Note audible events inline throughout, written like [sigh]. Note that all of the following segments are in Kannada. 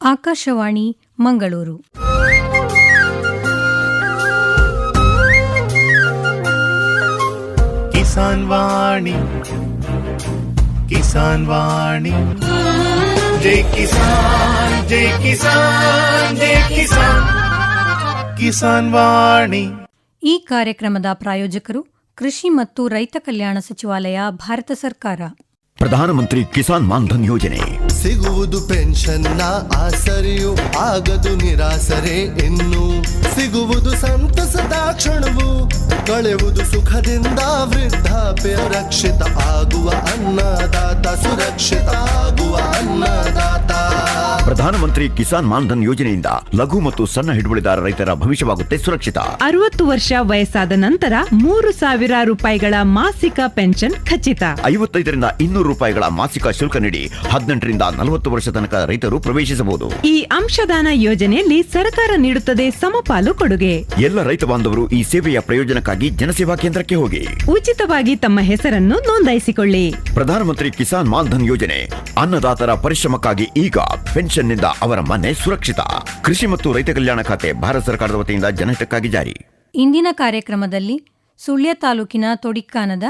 ಆಕಾಶವಾಣಿ ಮಂಗಳೂರು. ಕಿಸಾನ್ ವಾಣಿ ಕಿಸಾನ್ ವಾಣಿ. ಜೈ ಕಿಸಾನ್ ಜೈ ಕಿಸಾನ್ ಜೈ ಕಿಸಾನ್. ಕಿಸಾನ್ ವಾಣಿ. ಈ ಕಾರ್ಯಕ್ರಮದ ಪ್ರಾಯೋಜಕರು ಕೃಷಿ ಮತ್ತು ರೈತ ಕಲ್ಯಾಣ ಸಚಿವಾಲಯ ಭಾರತ ಸರ್ಕಾರ. ಪ್ರಧಾನಮಂತ್ರಿ ಕಿಸಾನ್ ಮಾನ್ಧನ್ ಯೋಜನೆ. ಸಿಗುವುದು ಪೆನ್ಷನ್ನ ಆಸರಿಯು ಆಗದು ನಿರಾಸರೆ ಇನ್ನು ಸಿಗುವುದು ಸಂತಸದ ಕ್ಷಣವು. ಕಳೆಯುವುದು ಸುಖದಿಂದ ವೃದ್ಧಾಪ್ಯ ರಕ್ಷಿತ ಆಗುವ ಅನ್ನದಾತ ಸುರಕ್ಷಿತ ಆಗುವ ಅನ್ನದಾತ. ಪ್ರಧಾನಮಂತ್ರಿ ಕಿಸಾನ್ ಮಾನ್ಧನ್ ಯೋಜನೆಯಿಂದ ಲಘು ಮತ್ತು ಸಣ್ಣ ಹಿಡುವಳಿದಾರ ರೈತರ ಭವಿಷ್ಯವಾಗುತ್ತೆ ಸುರಕ್ಷಿತ. ಅರವತ್ತು ವರ್ಷ ವಯಸ್ಸಾದ ನಂತರ ಮೂರು ಸಾವಿರ ರೂಪಾಯಿಗಳ ಮಾಸಿಕ ಪೆನ್ಷನ್ ಖಚಿತ. ಐವತ್ತೈದರಿಂದ ಇನ್ನೂರು ರೂಪಾಯಿಗಳ ಮಾಸಿಕ ಶುಲ್ಕ ನೀಡಿ ಹದಿನೆಂಟರಿಂದ ನಲವತ್ತು ವರ್ಷ ತನಕ ರೈತರು ಪ್ರವೇಶಿಸಬಹುದು. ಈ ಅಂಶದಾನ ಯೋಜನೆಯಲ್ಲಿ ಸರ್ಕಾರ ನೀಡುತ್ತದೆ ಸಮಪಾಲು ಕೊಡುಗೆ. ಎಲ್ಲ ರೈತ ಬಾಂಧವರು ಈ ಸೇವೆಯ ಪ್ರಯೋಜನಕ್ಕಾಗಿ ಜನಸೇವಾ ಕೇಂದ್ರಕ್ಕೆ ಹೋಗಿ. ಉಚಿತವಾಗಿ ತಮ್ಮ ಹೆಸರನ್ನು ನೋಂದಾಯಿಸಿಕೊಳ್ಳಿ. ಪ್ರಧಾನಮಂತ್ರಿ ಕಿಸಾನ್ ಮಾನ್ಧನ್ ಯೋಜನೆ ಅನ್ನದಾತರ ಪರಿಶ್ರಮಕ್ಕಾಗಿ ಈಗ ಪೆನ್ಷನ್ನಿಂದ ಅವರ ಮನೆ ಸುರಕ್ಷಿತ. ಕೃಷಿ ಮತ್ತು ರೈತ ಕಲ್ಯಾಣ ಖಾತೆ ಭಾರತ ಸರ್ಕಾರದ ವತಿಯಿಂದ ಜನಹಿತಕ್ಕಾಗಿ ಜಾರಿ. ಇಂದಿನ ಕಾರ್ಯಕ್ರಮದಲ್ಲಿ ಸುಳ್ಯ ತಾಲೂಕಿನ ತೊಡಿಕ್ಕಾನದ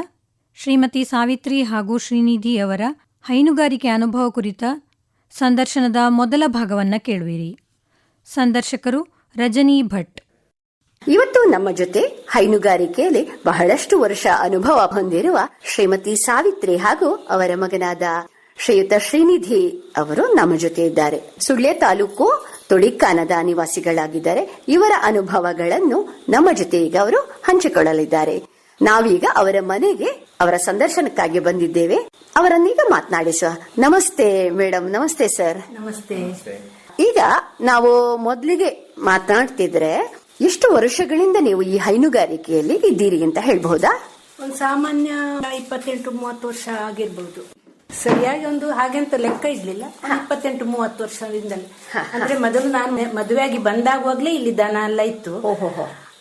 ಶ್ರೀಮತಿ ಸಾವಿತ್ರಿ ಹಾಗೂ ಶ್ರೀನಿಧಿ ಅವರ ಹೈನುಗಾರಿಕೆ ಅನುಭವ ಕುರಿತ ಸಂದರ್ಶನದ ಮೊದಲ ಭಾಗವನ್ನು ಕೇಳುವಿರಿ. ಸಂದರ್ಶಕರು ರಜನಿ ಭಟ್. ಇವತ್ತು ನಮ್ಮ ಜೊತೆ ಹೈನುಗಾರಿಕೆಯಲ್ಲಿ ಬಹಳಷ್ಟು ವರ್ಷ ಅನುಭವ ಹೊಂದಿರುವ ಶ್ರೀಮತಿ ಸಾವಿತ್ರಿ ಹಾಗೂ ಅವರ ಮಗನಾದ ಶ್ರೀಯುತ ಶ್ರೀನಿಧಿ ಅವರು ನಮ್ಮ ಜೊತೆ ಇದ್ದಾರೆ. ಸುಳ್ಯ ತಾಲೂಕು ತುಳಿಕಾನದ ನಿವಾಸಿಗಳಾಗಿದ್ದಾರೆ. ಇವರ ಅನುಭವಗಳನ್ನು ನಮ್ಮ ಜೊತೆ ಈಗ ಅವರು ಹಂಚಿಕೊಳ್ಳಲಿದ್ದಾರೆ. ನಾವೀಗ ಅವರ ಮನೆಗೆ ಅವರ ಸಂದರ್ಶನಕ್ಕಾಗಿ ಬಂದಿದ್ದೇವೆ. ಅವರನ್ನೀಗ ಮಾತನಾಡಿಸುವ. ನಮಸ್ತೆ ಮೇಡಮ್ ನಮಸ್ತೆ ಸರ್. ನಮಸ್ತೆ. ಈಗ ನಾವು ಮೊದಲಿಗೆ ಮಾತನಾಡ್ತಿದ್ರೆ ಎಷ್ಟು ವರ್ಷಗಳಿಂದ ನೀವು ಈ ಹೈನುಗಾರಿಕೆಯಲ್ಲಿ ಇದ್ದೀರಿ ಅಂತ ಹೇಳ್ಬಹುದಾ? ಒಂದು ಸಾಮಾನ್ಯ ಇಪ್ಪತ್ತೆಂಟು ಮೂವತ್ತು ವರ್ಷ ಆಗಿರ್ಬೋದು. ಸರಿಯಾಗಿ ಒಂದು ಹಾಗೆಂತ ಲೆಕ್ಕ ಇರ್ಲಿಲ್ಲ. ಇಪ್ಪತ್ತೆಂಟು ಮೂವತ್ತು ವರ್ಷದಿಂದಲೇ. ಅಂದ್ರೆ ಮೊದಲು ನಾನು ಮದುವೆ ಮದುವೆಯಾಗಿ ಬಂದಾಗುವಾಗ್ಲೇ ಇಲ್ಲಿ ದನ ಎಲ್ಲ ಇತ್ತು.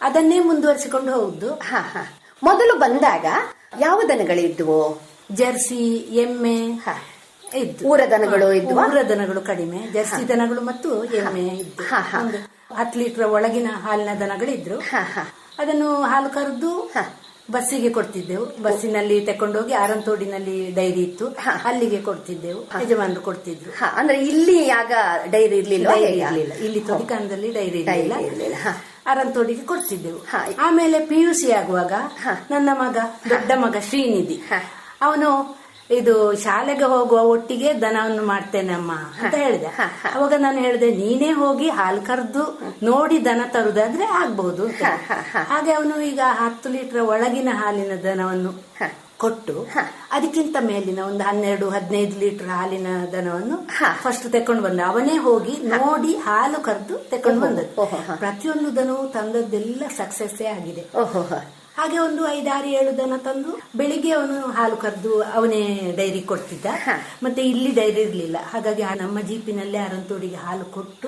ಅದನ್ನೇ ಮುಂದುವರಿಸಿಕೊಂಡು ಹೋಗುದು. ಮೊದಲು ಬಂದಾಗ ಯಾವ ದನಗಳಿದ್ವು? ಜರ್ಸಿ ಎಮ್ಮೆ ಊರ ದನಗಳು ಇದ್ವಾ? ಊರ ದನಗಳು ಕಡಿಮೆ ಜರ್ಸಿ ದನಗಳು ಮತ್ತು ಎಮ್ಮೆ ಇದ್ದು. ಹತ್ತು ಲೀಟರ್ ಒಳಗಿನ ಹಾಲಿನ ದನಗಳಿದ್ರು. ಅದನ್ನು ಹಾಲು ಕರೆದು ಬಸ್ಸಿಗೆ ಕೊಡ್ತಿದ್ದೆವು. ಬಸ್ಸಿನಲ್ಲಿ ತಕೊಂಡೋಗಿ ಆರಂತೋಡಿನಲ್ಲಿ ಡೈರಿ ಇತ್ತು. ಅಲ್ಲಿಗೆ ಕೊಡ್ತಿದ್ದೆವು. ಯಜಮಾನರು ಕೊಡ್ತಿದ್ರು. ಅಂದ್ರೆ ಇಲ್ಲಿ ಆಗ ಡೈರಿ ಇರ್ಲಿಲ್ಲ ಇರ್ಲಿಲ್ಲ. ಇಲ್ಲಿ ತೊಡಿಕಾನದಲ್ಲಿ ಡೈರಿ ಇರ್ಲಿಲ್ಲ. ಅರಂತೋಡಿಗೆ ಕೊಡ್ತಿದ್ದೆವು. ಆಮೇಲೆ ಪಿ ಯು ಸಿ ಆಗುವಾಗ ನನ್ನ ಮಗ ದೊಡ್ಡ ಮಗ ಶ್ರೀನಿಧಿ. ಅವನು ಇದು ಶಾಲೆಗೆ ಹೋಗುವ ಒಟ್ಟಿಗೆ ದನವನ್ನು ಮಾಡ್ತೇನೆ ಅಮ್ಮ ಅಂತ ಹೇಳಿದೆ. ಅವಾಗ ನಾನು ಹೇಳಿದೆ ನೀನೇ ಹೋಗಿ ಹಾಲು ಕರೆದು ನೋಡಿ ದನ ತರುದಾದ್ರೆ ಆಗ್ಬಹುದು. ಹಾಗೆ ಅವನು ಈಗ ಹತ್ತು ಲೀಟರ್ ಒಳಗಿನ ಹಾಲಿನ ದನವನ್ನು ಕೊಟ್ಟು ಅದಕ್ಕಿಂತ ಮೇಲಿನ ಒಂದು ಹನ್ನೆರಡು ಹದಿನೈದು ಲೀಟರ್ ಹಾಲಿನ ದನವನ್ನು ಫಸ್ಟ್ ತಕೊಂಡು ಬಂದ. ಅವನೇ ಹೋಗಿ ನೋಡಿ ಹಾಲು ಕರೆದು ತೆಕೊಂಡು ಬಂದದ್ದು. ಪ್ರತಿಯೊಂದು ದನವು ತಂದದ್ದೆಲ್ಲ ಸಕ್ಸಸ್ಸೇ ಆಗಿದೆ. ಹಾಗೆ ಒಂದು ಐದಾರು ಏಳು ದನ ತಂದು ಬೆಳಿಗ್ಗೆ ಅವನು ಹಾಲು ಕರೆದು ಅವನೇ ಡೈರಿ ಕೊಡ್ತಿದ್ದ. ಮತ್ತೆ ಇಲ್ಲಿ ಡೈರಿ ಇರ್ಲಿಲ್ಲ. ಹಾಗಾಗಿ ಆ ನಮ್ಮ ಜೀಪಿನಲ್ಲೇ ಅರಂತೋಡಿಗೆ ಹಾಲು ಕೊಟ್ಟು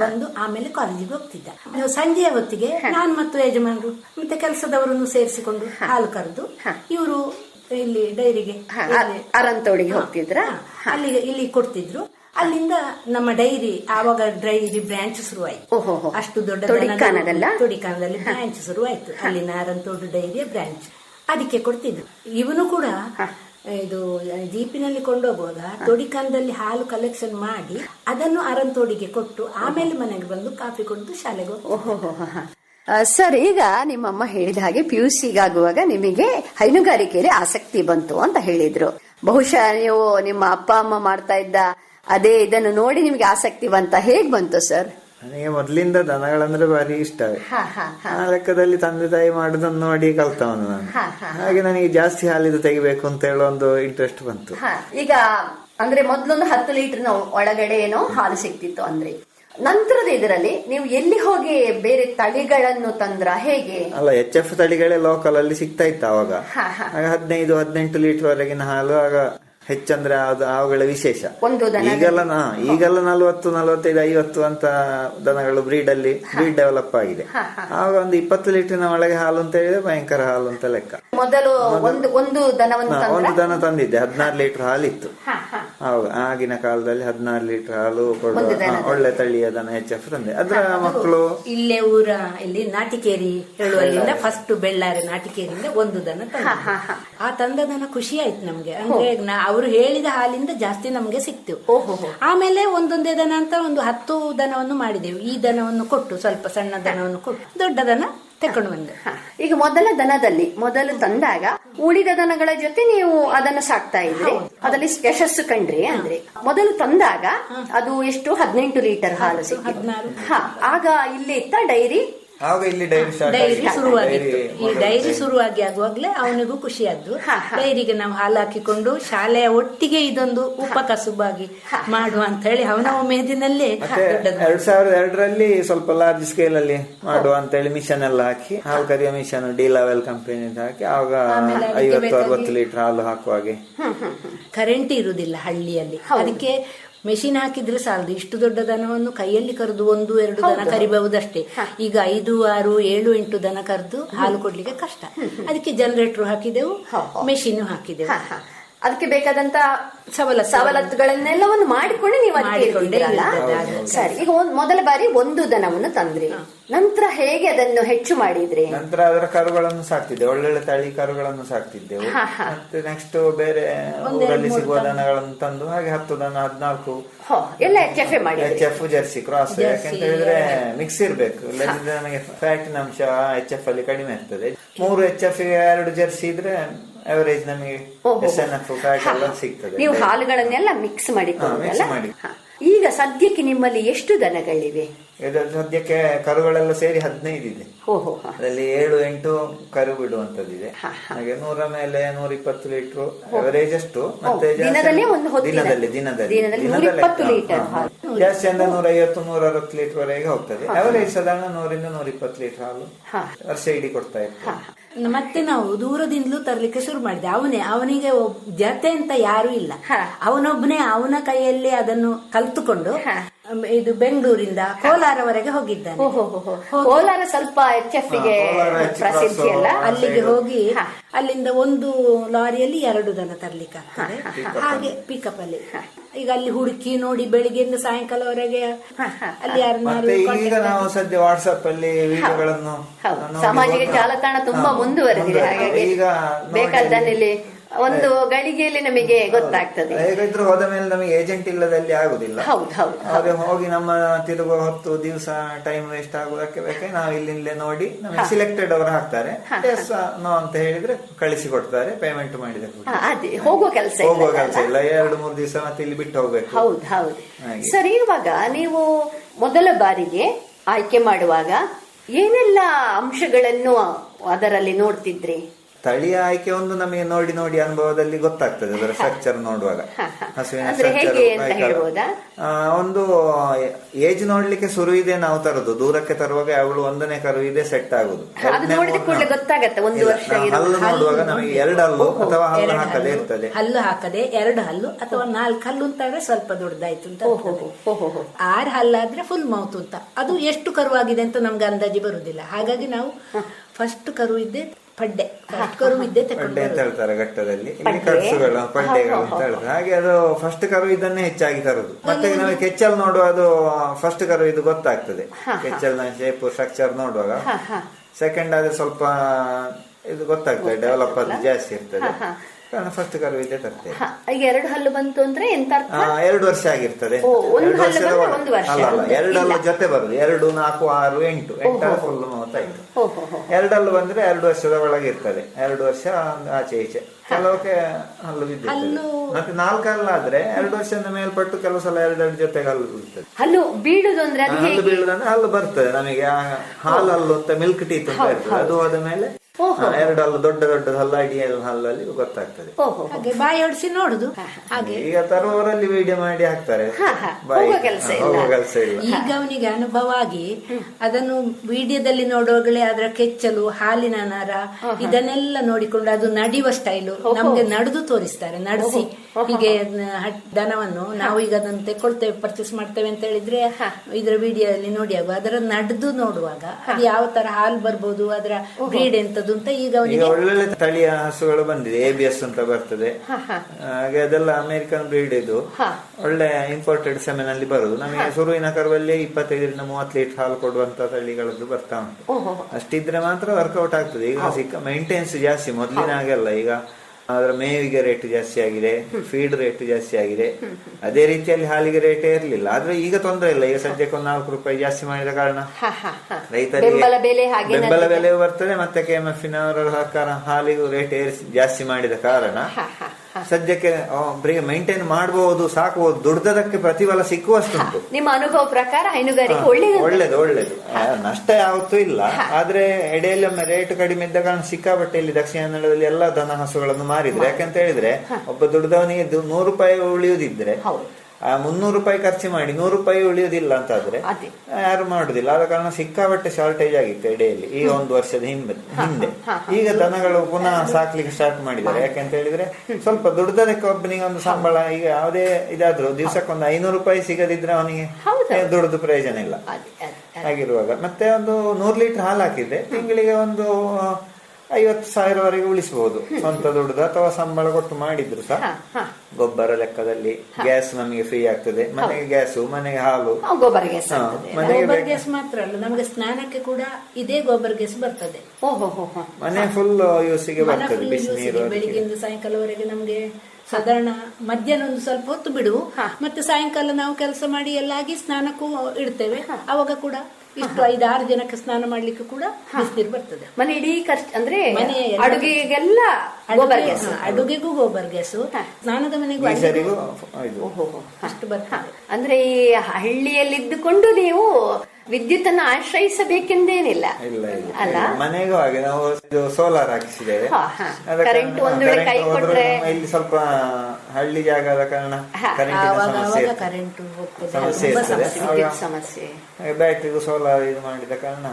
ಬಂದು ಆಮೇಲೆ ಕಾಲೇಜಿಗೆ ಹೋಗ್ತಿದ್ದ. ಸಂಜೆಯ ಹೊತ್ತಿಗೆ ನಾನು ಮತ್ತು ಯಜಮಾನರು ಮತ್ತೆ ಕೆಲಸದವರನ್ನು ಸೇರಿಸಿಕೊಂಡು ಹಾಲು ಕರೆದು ಇವರು ಇಲ್ಲಿ ಡೈರಿಗೆ ಅರಂತೋಳಿಗೆ ಹೋಗ್ತಿದ್ರಾ? ಹಾ, ಅಲ್ಲಿಗೆ ಇಲ್ಲಿ ಕೊಡ್ತಿದ್ರು. ಅಲ್ಲಿಂದ ನಮ್ಮ ಡೈರಿ ಆವಾಗ ಡೈರಿ ಬ್ರಾಂಚ್ ಶುರುವಾಯ್ತು. ಅಷ್ಟು ದೊಡ್ಡ ತೊಡಿಕಾನದಲ್ಲ? ಬ್ರಾಂಚ್ ಶುರುವಾಯ್ತು. ಅಲ್ಲಿನ ಅರಂತೋಡು ಡೈರಿಯ ಬ್ರಾಂಚ್. ಅದಕ್ಕೆ ಕೊಡ್ತಿದ್ರು. ಇವನು ಕೂಡ ಇದು ಜೀಪಿನಲ್ಲಿ ಕೊಂಡೋಗುವಾಗ ತೊಡಿಕಾನದಲ್ಲಿ ಹಾಲು ಕಲೆಕ್ಷನ್ ಮಾಡಿ ಅದನ್ನು ಅರಂತೋಡಿಗೆ ಕೊಟ್ಟು ಆಮೇಲೆ ಮನೆಗೆ ಬಂದು ಕಾಫಿ ಕುಡಿದು ಶಾಲೆಗೆ ಸರ್ ಈಗ ನಿಮ್ಮಮ್ಮ ಹೇಳಿದ ಹಾಗೆ ಪಿ ಯು ಸಿಗಾಗುವಾಗ ನಿಮಗೆ ಹೈನುಗಾರಿಕೆಯಲ್ಲಿ ಆಸಕ್ತಿ ಬಂತು ಅಂತ ಹೇಳಿದ್ರು. ಬಹುಶಃ ನೀವು ನಿಮ್ಮ ಅಪ್ಪ ಅಮ್ಮ ಮಾಡ್ತಾ ಇದ್ದ ಅದೇ ಇದನ್ನು ನೋಡಿ ನಿಮಗೆ ಆಸಕ್ತಿ ಬಂತ. ಹೇಗ್ ಬಂತು ಸರ್? ನನಗೆ ಮೊದಲಿಂದ ದನಗಳಂದ್ರೆ ಭಾರಿ ಇಷ್ಟವೇ ಆ ಲೆಕ್ಕದಲ್ಲಿ ತಂದೆ ತಾಯಿ ಮಾಡುದನ್ನು ನೋಡಿ ಕಲ್ತವನು ನಾನು. ಹಾಗೆ ನನಗೆ ಜಾಸ್ತಿ ಹಾಲಿದು ತೆಗಿಬೇಕು ಅಂತ ಹೇಳೋ ಒಂದು ಇಂಟ್ರೆಸ್ಟ್ ಬಂತು. ಈಗ ಅಂದ್ರೆ ಮೊದ್ಲೊಂದು ಹತ್ತು ಲೀಟರ್ ಒಳಗಡೆ ಏನೋ ಹಾಲು ಸಿಕ್ತಿತ್ತು ಅಂದ್ರೆ. ನಂತರದ ಇದರಲ್ಲಿ ನೀವು ಎಲ್ಲಿ ಹೋಗಿ ಬೇರೆ ತಳಿಗಳನ್ನು ತಂದ್ರ ಹೇಗೆ? ಅಲ್ಲ ಎಚ್ ಎಫ್ ತಳಿಗಳೇ ಲೋಕಲ್ ಅಲ್ಲಿ ಸಿಗ್ತಾ ಇತ್ತು ಅವಾಗ. ಹದಿನೈದು ಹದಿನೆಂಟು ಲೀಟರ್ ವರೆಗಿನ ಹಾಲು ಆಗ ಹೆಚ್ಚಂದ್ರೆ ಅದು ಅವುಗಳ ವಿಶೇಷ. ಒಂದು ದನ ಈಗೆಲ್ಲ ನಾ ಈಗೆಲ್ಲ ನಲವತ್ತು ನಲವತ್ತೈದು ಐವತ್ತು ಅಂತ ದನಗಳು ಬ್ರೀಡ್ ಅಲ್ಲಿ ಬ್ರೀಡ್ ಡೆವಲಪ್ ಆಗಿದೆ. ಆಗ ಒಂದು ಇಪ್ಪತ್ತು ಲೀಟರ್ನ ಒಳಗೆ ಹಾಲು ಅಂತ ಹೇಳಿದ್ರೆ ಭಯಂಕರ ಹಾಲು ಅಂತ ಲೆಕ್ಕ. ಮೊದಲು ಒಂದು ಒಂದು ದನವನ್ನು ನಾ ತಂದ್ರ? ಒಂದು ದನ ತಂದಿದ್ದೆ ಹದಿನಾರು ಲೀಟರ್ ಹಾಲಿತ್ತು. ಹೌದು ಆಗಿನ ಕಾಲದಲ್ಲಿ ಹದಿನಾರು ಲೀಟರ್ ಹಾಲು ಕೊಡುವ ಹಾ, ಒಳ್ಳೆ ತಳಿಯ ದನ ಎಚ್ ಎಫ್ ತಂದೆ. ಅದ್ರ ಮಕ್ಕಳು ಇಲ್ಲೇ ಊರ ಇಲ್ಲಿ ನಾಟಿಕೇರಿ ಹೇಳುವಲ್ಲಿಂದ ಫಸ್ಟ್ ಬೆಳ್ಳಾರಿ ನಾಟಿಕೇರಿಯಿಂದ ಒಂದು ದನ ತಂದ. ಆ ತಂದ ದನ ಖುಷಿ ಆಯ್ತು ನಮ್ಗೆ. ಅಂದ್ರೆ ನಾ- ಅವರು ಹೇಳಿದ ಹಾಲಿಂದ ಜಾಸ್ತಿ ನಮ್ಗೆ ಓಹೋ ಆಮೇಲೆ ಒಂದೊಂದೇ ದನ ಅಂತ ಒಂದು ಹತ್ತು ದನವನ್ನು ಮಾಡಿದೆವು. ಈ ದನವನ್ನು ಕೊಟ್ಟು ಸ್ವಲ್ಪ ಸಣ್ಣ ದನವನ್ನು ಕೊಟ್ಟು ದೊಡ್ಡ ದನ ತಕೊಂಡು ಬಂದೆ. ಈಗ ಮೊದಲ ದನದಲ್ಲಿ ಮೊದಲು ತಂದಾಗ ಉಳಿದ ದನಗಳ ಜೊತೆ ನೀವು ಅದನ್ನ ಸಾಕ್ತಾ ಇದ್ರಿ. ಅದರಲ್ಲಿ ಯಶಸ್ಸು ಕಂಡ್ರಿ ಅಂದ್ರೆ ಮೊದಲು ತಂದಾಗ ಅದು ಎಷ್ಟು ಹದಿನೆಂಟು ಲೀಟರ್ ಹಾಲು ಸಿಕ್ಕಿತು ಆಗ ಇಲ್ಲಿ ಇತ್ತ ಡೈರಿ ಆವಾಗ ಇಲ್ಲಿ ಡೈರಿ ಶುರುವಾಗಿತ್ತು. ಈ ಡೈರಿ ಶುರುವಾಗಿ ಆಗುವಾಗ್ಲೇ ಅವನಿಗೂ ಖುಷಿ ಆದ್ದು. ಡೈರಿಗೆ ನಾವು ಹಾಲು ಹಾಕಿಕೊಂಡು ಶಾಲೆಯ ಒಟ್ಟಿಗೆ ಇದೊಂದು ಉಪಕಸುಬಾಗಿ ಮಾಡುವ ಅಂತ ಹೇಳಿ ಅವನ ಮೇದಿನಲ್ಲೇ ಎರಡ್ ಸಾವಿರದ ಎರಡರಲ್ಲಿ ಸ್ವಲ್ಪ ಲಾರ್ಜ್ ಸ್ಕೇಲ್ ಅಲ್ಲಿ ಮಾಡುವ ಅಂತ ಹೇಳಿ ಮಿಷನ್ ಎಲ್ಲ ಹಾಕಿ ಹಾಲು ಕರಿಯೋ ಮಿಷನ್ ಡಿ ಲೆವೆಲ್ ಕಂಪನಿ ಹಾಕಿ ಆವಾಗ ಐವತ್ತು ಅರವತ್ತು ಲೀಟರ್ ಹಾಲು ಹಾಕುವಾಗೆ ಕರೆಂಟ್ ಇರುವುದಿಲ್ಲ ಹಳ್ಳಿಯಲ್ಲಿ. ಅದಕ್ಕೆ ಮೆಷಿನ್ ಹಾಕಿದ್ರೆ ಸಾಲದು. ಇಷ್ಟು ದೊಡ್ಡ ದನವನ್ನು ಕೈಯಲ್ಲಿ ಕರೆದು ಒಂದು ಎರಡು ದನ ಕರಿಬಹುದಷ್ಟೇ. ಈಗ ಐದು ಆರು ಏಳು ಎಂಟು ದನ ಕರೆದು ಹಾಲು ಕೊಡ್ಲಿಕ್ಕೆ ಕಷ್ಟ. ಅದಕ್ಕೆ ಜನರೇಟರ್ ಹಾಕಿದೆವು ಮೆಷಿನ್ ಹಾಕಿದೆವು. ಅದಕ್ಕೆ ಬೇಕಾದಂತ ಸವಲತ್ತು ಸವಲತ್ತುಗಳನ್ನೆಲ್ಲವನ್ನು ಮಾಡಿಕೊಂಡು ನೀವು ಅದು. ಸರಿ ಈಗ ಒಂದ್ ಮೊದಲ ಬಾರಿ ಒಂದು ದನವನ್ನು ತಂದ್ರಿ. ನಂತರ ಹೇಗೆ ಅದನ್ನು ಹೆಚ್ಚು ಮಾಡಿದ್ರಿ? ನಂತರ ಅದರ ಕರುಗಳನ್ನು ಸಾಕ್ತಿದ್ದೆ ಒಳ್ಳೊಳ್ಳೆ ತಳಿ ಕರುಗಳನ್ನು ಸಾಕ್ತಿದ್ದೆವು. ಮತ್ತೆ ನೆಕ್ಸ್ಟ್ ಬೇರೆ ಊರಲ್ಲಿ ಸಿಗುವ ದನಗಳನ್ನು ತಂದು ಹಾಗೆ ಹತ್ತು ದನ ಹದಿನಾಲ್ಕು ಎಲ್ಲ ಎಚ್ ಎಫ್ ಮಾಡಿ ಎಚ್ ಎಫ್ ಜರ್ಸಿ ಕ್ರಾಸ್ ಯಾಕಂತ ಹೇಳಿದ್ರೆ ಮಿಕ್ಸ್ ಇರ್ಬೇಕು. ಇಲ್ಲದಿದ್ರೆ ನನಗೆ ಫ್ಯಾಟಿನ ಅಂಶ ಎಚ್ ಎಫ್ ಅಲ್ಲಿ ಕಡಿಮೆ ಇರ್ತದೆ ಮೂರು ಎಚ್ ಎಫ್ ಎರಡು ಜರ್ಸಿ ಇದ್ರೆ ಅವರೇಜ್ ನಮಗೆ ಎಸ್ ಎನ್ ಎಫ್ ಫ್ಯಾಟ್ ಎಲ್ಲ ಸಿಗ್ತದೆ. ನೀವು ಹಾಲುಗಳನ್ನೆಲ್ಲ ಮಿಕ್ಸ್ ಮಾಡಿ. ಈಗ ಸದ್ಯಕ್ಕೆ ನಿಮ್ಮಲ್ಲಿ ಎಷ್ಟು ದನಗಳಿವೆ? ಸದ್ಯಕ್ಕೆ ಕರುಗಳೆಲ್ಲ ಸೇರಿ ಹದಿನೈದು ಇದೆ. ಅದರಲ್ಲಿ ಏಳು ಎಂಟು ಕರು ಬಿಡುವಂತದ್ದಿದೆ ಹಾಗೆ ನೂರ ಮೇಲೆ ನೂರ ಇಪ್ಪತ್ತು ಲೀಟರ್ ಅವರೇಜ್ ಅಷ್ಟು. ಮತ್ತೆ ದಿನದಲ್ಲಿ ದಿನದಲ್ಲಿ ದಿನದಲ್ಲಿ. ದಿನದಲ್ಲಿ ದಿನದಲ್ಲಿ 120 ಲೀಟರ್ ಹಾ. ಜಾಸ್ತಿ ಅಂದ್ರೆ ನೂರ ಐವತ್ತು ನೂರ ಅರವತ್ತು ಲೀಟರ್ ವರೆಗೆ ಹೋಗ್ತದೆ ಅವರೇಜ್ ಸಾಧಾರಣ ನೂರಿಂದ ನೂರ ಇಪ್ಪತ್ತು ಲೀಟರ್ ಹಾಲು ವರ್ಷ ಇಡೀ ಕೊಡ್ತಾ ಇರ್ತದೆ ಮತ್ತೆ ನಾವು ದೂರದಿಂದಲೂ ತರಲಿಕ್ಕೆ ಶುರು ಮಾಡಿದೆ. ಅವನೇ ಅವನಿಗೆ ಜತೆ ಅಂತ ಯಾರು ಇಲ್ಲ. ಅವನೊಬ್ಬನೇ ಅವನ ಕೈಯಲ್ಲಿ ಅದನ್ನು ಕಲ್ತುಕೊಂಡು ಇದು ಬೆಂಗಳೂರಿಂದ ಕೋಲಾರವರೆಗೆ ಹೋಗಿದ್ದಾನೆ. ಕೋಲಾರ ಸ್ವಲ್ಪ ಎಚ್ ಎಫ್ಗೆ ಹಾ, ಕೋಲಾರ ಹೆಚ್ಚು ಪ್ರಸಿದ್ಧಿ ಅಲ್ಲ? ಅಲ್ಲಿಗೆ ಹೋಗಿ ಅಲ್ಲಿಂದ ಒಂದು ಲಾರಿಯಲ್ಲಿ ಎರಡು ದನ ತರ್ಲಿಕ್ಕೆ ಆಗ್ತದೆ. ಹಾಗೆ ಪಿಕಪ್ ಅಲ್ಲಿ. ಈಗ ಅಲ್ಲಿ ಹುಡುಕಿ ನೋಡಿ ಬೆಳಿಗ್ಗೆಯಿಂದ ಸಾಯಂಕಾಲವರೆಗೆ ಅಲ್ಲಿ ಈಗ ನಾವು ಸದ್ಯ ವಾಟ್ಸ್ಆಪ್ ಅಲ್ಲಿ ವಿಡಿಯೋಗಳನ್ನು ಹೌದು. ಸಾಮಾಜಿಕ ಜಾಲತಾಣ ತುಂಬಾ ಮುಂದುವರೆದಿದೆ. ಹಾಗಾಗಿ ಬೇಕಾದಲ್ಲಿ ಒಂದು ಗಳಿಗೆಯಲ್ಲಿ ನಮಗೆ ಗೊತ್ತಾಗ್ತದೆ. ಹೇಗಿದ್ರು ಹೋದ ಮೇಲೆ ನಮಗೆ ಏಜೆಂಟ್ ಇಲ್ಲದಲ್ಲಿ ಆಗುದಿಲ್ಲ. ಹೌದು ಹೌದು ಅವ್ರಿಗೆ ಹೋಗಿ ನಮ್ಮ ತಿರುಗುವ ಹೊತ್ತು ದಿವಸ ಟೈಮ್ ವೇಸ್ಟ್ ಆಗುವುದಕ್ಕೆ ಬೇಕೆ ನಾವು ಇಲ್ಲಿಂದಲೇ ನೋಡಿ ನಮಗೆ ಸಿಲೆಕ್ಟೆಡ್ ಅವರು ಹಾಕ್ತಾರೆ. ಎಸ್ ನೋ ಅಂತ ಹೇಳಿದ್ರೆ ಕಳಿಸಿ ಕೊಡ್ತಾರೆ ಪೇಮೆಂಟ್ ಮಾಡಿದ ಅದೇ ಹೋಗುವ ಕೆಲಸ ಹೋಗುವ ಕೆಲಸ ಇಲ್ಲ. ಎರಡು ಮೂರು ದಿವಸ ಮತ್ತೆ ಇಲ್ಲಿ ಬಿಟ್ಟು ಹೋಗ್ಬೇಕು. ಹೌದು ಹೌದು. ಸರಿ ಇರುವಾಗ ನೀವು ಮೊದಲ ಬಾರಿಗೆ ಆಯ್ಕೆ ಮಾಡುವಾಗ ಏನೆಲ್ಲ ಅಂಶಗಳನ್ನು ಅದರಲ್ಲಿ ನೋಡ್ತಿದ್ರಿ? ತಳಿಯ ಆಯ್ಕೆ ಒಂದು ನಮಗೆ ನೋಡಿ ನೋಡಿ ಅನುಭವದಲ್ಲಿ ಗೊತ್ತಾಗ್ತದೆ ಅದರ ಸ್ಟ್ರಕ್ಚರ್ ನೋಡುವಾಗ. ಹಸುವಿನ ಸ್ಟ್ರಕ್ಚರ್ ಒಂದು ಏಜ್ ನೋಡ್ಲಿಕ್ಕೆ ಶುರು ಇದೆ ನಾವು ತರೋದು. ದೂರಕ್ಕೆ ತರುವಾಗ ಅವಳು ಒಂದನೇ ಕರು ಇದೆ ಸೆಟ್ ಆಗುದು. ಹಲ್ಲು ನೋಡುವಾಗ ನಮಗೆ ಎರಡು ಹಲ್ಲು ಅಥವಾ ಹಲ್ಲು ಹಾಕದೆ ಇರ್ತದೆ. ಹಲ್ಲು ಹಾಕದೆ ಎರಡು ಹಲ್ಲು ಅಥವಾ ನಾಲ್ಕು ಹಲ್ಲು ಅಂತ ಸ್ವಲ್ಪ ದೊಡ್ಡದಾಯ್ತು ಅಂತ ಆರ್ ಆರು ಹಲ್ಲಾದ್ರೆ ಫುಲ್ ಮೌತ್ ಅಂತ. ಅದು ಎಷ್ಟು ಕರುವಾಗಿದೆ ಅಂತ ನಮ್ಗೆ ಅಂದಾಜಿ ಬರುದಿಲ್ಲ ಹಾಗಾಗಿ ನಾವು ಫಸ್ಟ್ ಕರು ಇದ್ದೆ ಪಡ್ಡೆ. ಫಸ್ಟ್ ಕರು ಇದ್ದೆ ತಕೊಂಡು ಪಡ್ಡೆ ಅಂತ ಹೇಳ್ತಾರೆ ಘಟ್ಟದಲ್ಲಿ. ಇಲ್ಲಿ ಕರ್ಸುಗಳು ಪಡ್ಡೆಗಳು ಅಂತ ಹೇಳ್ತಾರೆ. ಹಾಗೆ ಅದು ಫಸ್ಟ್ ಕರು ಇದನ್ನೇ ಹೆಚ್ಚಾಗಿ ತರುದು. ಮತ್ತೆ ನಮಗೆ ಕೆಚ್ಚಲ್ ನೋಡುವ ಅದು ಫಸ್ಟ್ ಕರು ಇದು ಗೊತ್ತಾಗ್ತದೆ. ಕೆಚ್ಚಲ್ನ ಶೇಪ್ ಸ್ಟ್ರಕ್ಚರ್ ನೋಡುವಾಗ. ಸೆಕೆಂಡ್ ಆದ್ರೆ ಸ್ವಲ್ಪ ಇದು ಗೊತ್ತಾಗ್ತದೆ ಡೆವಲಪ್ ಅದು ಜಾಸ್ತಿ ಇರ್ತದೆ. ಫಸ್ಟ್ ಕರು ಇದ್ದೇ ತರ್ತೇವೆ ಹ, ಈಗ ಎರಡು ಹಲ್ಲು ಬಂತು ಅಂದ್ರೆ ಎಂತ ಅರ್ಥ? ಆ, ಎರಡು ವರ್ಷ ಆಗಿರ್ತದೆ. ಓ, ಒಂದು ಎರಡು ಹಲ್ಲು ವರ್ಷದ ಬಂದ್ರೆ ಒಳಗೆ. ಒಂದು ವರ್ಷ. ಅಲ್ಲ ಅಲ್ಲ ಎರಡು ಹಲ್ಲು ಜೊತೆ ಬರುದು. ಎರಡು ನಾಲ್ಕು ಆರು ಎಂಟು. ಎಂಟು ಫುಲ್ ಮೂವತ್ತೈದು. ಹೋ, ಹೋ, ಹೋ. ಎರಡಲ್ಲು ಬಂದ್ರೆ ಎರಡು ವರ್ಷದ ಒಳಗೆ ಇರ್ತದೆ. ಎರಡು ವರ್ಷ ಆಚೆ ಈಚೆ. ಕೆಲವಕ್ಕೆ ಹಲ್ಲು ಬಿದ್ದಿರ್ತದೆ. ಹಲ್ಲು- ಮತ್ತೆ ನಾಲ್ಕು ಹಲ್ಲಾದ್ರೆ ಎರಡು ವರ್ಷದ ಮೇಲ್ಪಟ್ಟು ಕೆಲವು ಸಲ ಎರಡೆರಡು ಜೊತೆಗೆ ಹಲ್ಲು ಬೀಳ್ತದೆ. ಹಲ್ಲು ಬೀಳುದು ಅಂದ್ರೆ ಅದು ಹಲ್ಲು ಹೇಗೆ? ಬೀಳುದಂದ್ರೆ ಹಲ್ಲು ಬರ್ತದೆ. ನಮಗೆ ಆ ಹಾಲು ಹಲ್ಲು ಅಂತ ಮಿಲ್ಕ್ ಟೀತ್ ಅಂತ ಇರ್ತದೆ ಅದು ಹೋದ ಮೇಲೆ ಎರಡು ಹಲ್ಲು ದೊಡ್ಡ ದೊಡ್ಡ ಹಲ್ಲಾಡಿ ಹಲ್ಲಲ್ಲಿ ಗೊತ್ತಾಗ್ತದೆ. ಓಹೋ ಹಾಗೆ ಬಾಯಿ ಹೊಡಿಸಿ ನೋಡುದು. ಹಾಗೆ. ಈಗ ತರುವವರಲ್ಲಿ ವಿಡಿಯೋ ಮಾಡಿ ಹಾಕ್ತಾರೆ. ಕೆಲಸ ಇಲ್ಲ. ಈಗ ಅವನಿಗೆ ಅನುಭವ ಆಗಿ ಅದನ್ನು ವಿಡಿಯೋದಲ್ಲಿ ನೋಡುವಾಗಲೇ ಅದರ ಕೆಚ್ಚಲು ಹಾಲಿನ ನರ ಇದನ್ನೆಲ್ಲ ನೋಡಿಕೊಂಡು ಅದು ನಡೆಯುವ ಸ್ಟೈಲು ನಮ್ಗೆ ನಡೆದು ತೋರಿಸ್ತಾರೆ ನಡೆಸಿ. ಹೀಗೆ ದನವನ್ನು ನಾವು ಈಗ ಅದನ್ನು ತೆಕ್ಕೊಳ್ತೇವೆ ಪರ್ಚೇಸ್ ಮಾಡ್ತೇವೆ ಅಂತ ಹೇಳಿದ್ರೆ ಇದ್ರ ವಿಡಿಯೋ ಅಲ್ಲಿ ನೋಡಿ ಆಗುವ. ಅದರ ನಡೆದು ನೋಡುವಾಗ ಅದು ಯಾವ ತರ ಹಾಲು ಬರ್ಬೋದು ಅದರ ಬ್ರೀಡ್ ಎಂತದ್ದು ಅಂತ ಈಗ ಒಳ್ಳೆ ಅವನಿಗೆ ಒಳ್ಳೊಳ್ಳೆ ತಳಿಯ ಹಸುಗಳು ಬಂದಿದೆ ಎ ಬಿ ಎಸ್ ಅಂತ ಬರ್ತದೆ. ಹಾಗೆ ಅದೆಲ್ಲ ಅಮೆರಿಕನ್ ಬ್ರೀಡ್ ಇದು. ಒಳ್ಳೆ ಇಂಪೋರ್ಟೆಡ್ ಸೆಮೆನ್ ಅಲ್ಲಿ ಬರುದು. ನಮಗೆ ಸುರುವಿನ ಕರುವಲ್ಲಿ ಇಪ್ಪತ್ತೈದರಿಂದ ಮೂವತ್ತು ಲೀಟರ್ ಹಾಲು ಕೊಡುವಂತ ತಳಿಗಳದ್ದು ಬರ್ತಾ ಉಂಟು. ಅಷ್ಟಿದ್ರೆ ಮಾತ್ರ ವರ್ಕೌಟ್ ಆಗ್ತದೆ. ಈಗ ಸಿಕ್ಕ ಮೈಂಟೆನ್ಸ್ ಜಾಸ್ತಿ ಮೊದಲಿನ ಹಾಗೆಲ್ಲ. ಈಗ ಅದರ ಮೇವಿಗೆ ರೇಟ್ ಜಾಸ್ತಿ ಆಗಿದೆ ಫೀಡ್ ರೇಟ್ ಜಾಸ್ತಿ ಆಗಿದೆ. ಅದೇ ರೀತಿಯಲ್ಲಿ ಹಾಲಿಗೆ ರೇಟ್ ಇರಲಿಲ್ಲ ಆದ್ರೆ ಈಗ ತೊಂದರೆ ಇಲ್ಲ. ಈಗ ಸದ್ಯಕ್ಕೆ ಒಂದು ನಾಲ್ಕು ರೂಪಾಯಿ ಜಾಸ್ತಿ ಮಾಡಿದ ಕಾರಣ. ರೈತರಿಗೆ ಬೆಂಬಲ ಬೆಲೆ ಬರ್ತದೆ ಮತ್ತೆ ಕೆಎಂಎಫ್ ನವರ ಸರ್ಕಾರ ಹಾಲಿಗೂ ರೇಟ್ ಜಾಸ್ತಿ ಮಾಡಿದ ಕಾರಣ. ಸದ್ಯಕ್ಕೆ ಮೈಂಟೈನ್ ಮಾಡಬಹುದು ಸಾಕಬಹುದು ದುಡ್ದದಕ್ಕೆ ಪ್ರತಿಫಲ ಸಿಕ್ಕುವಷ್ಟುಂಟು ನಿಮ್ಮ ಅನುಭವ ಪ್ರಕಾರ ಹೈನುಗಾರಿಕೆ ಒಳ್ಳೇದು ಒಳ್ಳೇದು. ಒಳ್ಳೇದು ನಷ್ಟ ಯಾವತ್ತೂ ಇಲ್ಲ. ಆದ್ರೆ ಎಡೆಯಲ್ಲಿ ಒಮ್ಮೆ ರೇಟ್ ಕಡಿಮೆ ಇದ್ದ ಕಾರಣ ಸಿಕ್ಕಾಪಟ್ಟೆ ಇಲ್ಲಿ ದಕ್ಷಿಣ ಕನ್ನಡದಲ್ಲಿ ಎಲ್ಲಾ ದನ ಹಸುಗಳನ್ನು ಮಾರಿದ್ರೆ. ಯಾಕಂತ ಹೇಳಿದ್ರೆ ಒಬ್ಬ ದುಡ್ದವನಿಗೆ ನೂರು ರೂಪಾಯಿ ಉಳಿಯುದಿದ್ರೆ ಆ ಮುನ್ನೂರು ರೂಪಾಯಿ ಖರ್ಚು ಮಾಡಿ ನೂರು ರೂಪಾಯಿ ಉಳಿಯೋದಿಲ್ಲ ಅಂತಾದ್ರೆ ಯಾರು ಮಾಡುದಿಲ್ಲ. ಆದ ಕಾರಣ ಸಿಕ್ಕಾಪಟ್ಟೆ ಶಾರ್ಟೇಜ್ ಆಗಿತ್ತು ಎಡೆಯಲ್ಲಿ ಈ ಒಂದು ವರ್ಷದ ಹಿಂದೆ ಹಿಂದೆ. ಈಗ ದನಗಳು ಪುನಃ ಸಾಕ್ಲಿಕ್ಕೆ ಸ್ಟಾರ್ಟ್ ಮಾಡಿದ್ದಾರೆ. ಯಾಕೆಂತ ಹೇಳಿದ್ರೆ ಸ್ವಲ್ಪ ದುಡ್ಡದಕ್ಕೆ ಒಬ್ಬನಿಗೆ ಒಂದು ಸಂಬಳ ಈಗ ಯಾವುದೇ ಇದಾದ್ರು ದಿವಸಕ್ಕೊಂದು ಐನೂರು ರೂಪಾಯಿ ಸಿಗದಿದ್ರೆ ಅವನಿಗೆ ದುಡ್ದು ಪ್ರಯೋಜನ ಇಲ್ಲ. ಆಗಿರುವಾಗ ಮತ್ತೆ ಒಂದು ನೂರು ಲೀಟರ್ ಹಾಲು ಹಾಕಿದ್ರೆ ತಿಂಗಳಿಗೆ ಒಂದು ಐವತ್ತು ಸಾವಿರವರೆಗೆ ಉಳಿಸಬಹುದು ಸ್ವಂತ ದುಡ್ದು ಅಥವಾ ಸಂಬಳ ಕೊಟ್ಟು ಮಾಡಿದ್ರು ಸಹ ಗೊಬ್ಬರ ಲೆಕ್ಕದಲ್ಲಿ ಗ್ಯಾಸ್ ನಮಗೆ ಫ್ರೀ ಆಗ್ತದೆ. ಮನೆಗೆ ಗ್ಯಾಸು ಮನೆಗೆ ಹಾಲು. ಗೊಬ್ಬರ ಗ್ಯಾಸ್ ಗೊಬ್ಬರ ಗ್ಯಾಸ್ ಮಾತ್ರ ಅಲ್ಲ ನಮಗೆ ಸ್ನಾನಕ್ಕೆ ಕೂಡ ಇದೇ ಗೊಬ್ಬರ ಗ್ಯಾಸ್ ಬರ್ತದೆ. ಮನೆ ಫುಲ್ ಯೂಸಿಗೆ ಬರ್ತದೆ ಬಿಸಿನೀರು. ಬೆಳಿಗ್ಗೆಯಿಂದ ಸಾಯಂಕಾಲವರೆಗೆ ನಮಗೆ ಸಾಧಾರಣ ಮಧ್ಯಾಹ್ನ ಒಂದು ಸ್ವಲ್ಪ ಹೊತ್ತು ಬಿಡು. ಮತ್ತೆ ಸಾಯಂಕಾಲ ನಾವು ಕೆಲಸ ಮಾಡಿ ಎಲ್ಲ ಆಗಿ ಸ್ನಾನಕ್ಕೂ ಇಡ್ತೇವೆ. ಅವಾಗ ಕೂಡ ಇಷ್ಟು ಐದಾರು ಜನಕ್ಕೆ ಸ್ನಾನ ಮಾಡ್ಲಿಕ್ಕೆ ಕೂಡ ಬಿಸಿನೀರು ಬರ್ತದೆ. ಮನೆ ಇಡೀ ಖರ್ಚು ಅಂದ್ರೆ ಮನೆ ಎಲ್ಲ- ಅಡುಗೆಗೆಲ್ಲ ಗೋಬರ್ ಗ್ಯಾಸ್ ಅಡುಗೆಗೂ ಗೋಬರ್ ಗ್ಯಾಸು ಸ್ನಾನದ ಮನೆಗೂ ಅಷ್ಟು ಬರ್ತದೆ. ಅಂದ್ರೆ ಈ ಹಳ್ಳಿಯಲ್ಲಿದ್ದುಕೊಂಡು ನೀವು ವಿದ್ಯುತ್ತನ್ನು ಆಶ್ರಯಿಸಬೇಕೆಂದೇನಿಲ್ಲ. ಇಲ್ಲ ಇಲ್ಲ. ಅಲ್ಲ? ಮನೆಗೂ ಹಾಗೆ ನಾವು ಇದು ಸೋಲಾರ್ ಹಾಕಿಸಿದ್ದೇವೆ. ಕರೆಂಟ್ ಒಂದು ವೇಳೆ ಕೈ ಕೊಟ್ಟರೆ ಕೊಟ್ರೆ- ಇಲ್ಲಿ ಸ್ವಲ್ಪ ಹಳ್ಳಿ ಜಾಗದ ಕಾರಣ ಸಮಸ್ಯೆ ಕರೆಂಟ್ ಸಮಸ್ಯೆ. ವಿದ್ಯುತ್ ಸಮಸ್ಯೆ. ಬ್ಯಾಟ್ರಿಗೂ ಸೋಲಾರ್ ಇದು ಮಾಡಿದ ಕಾರಣ.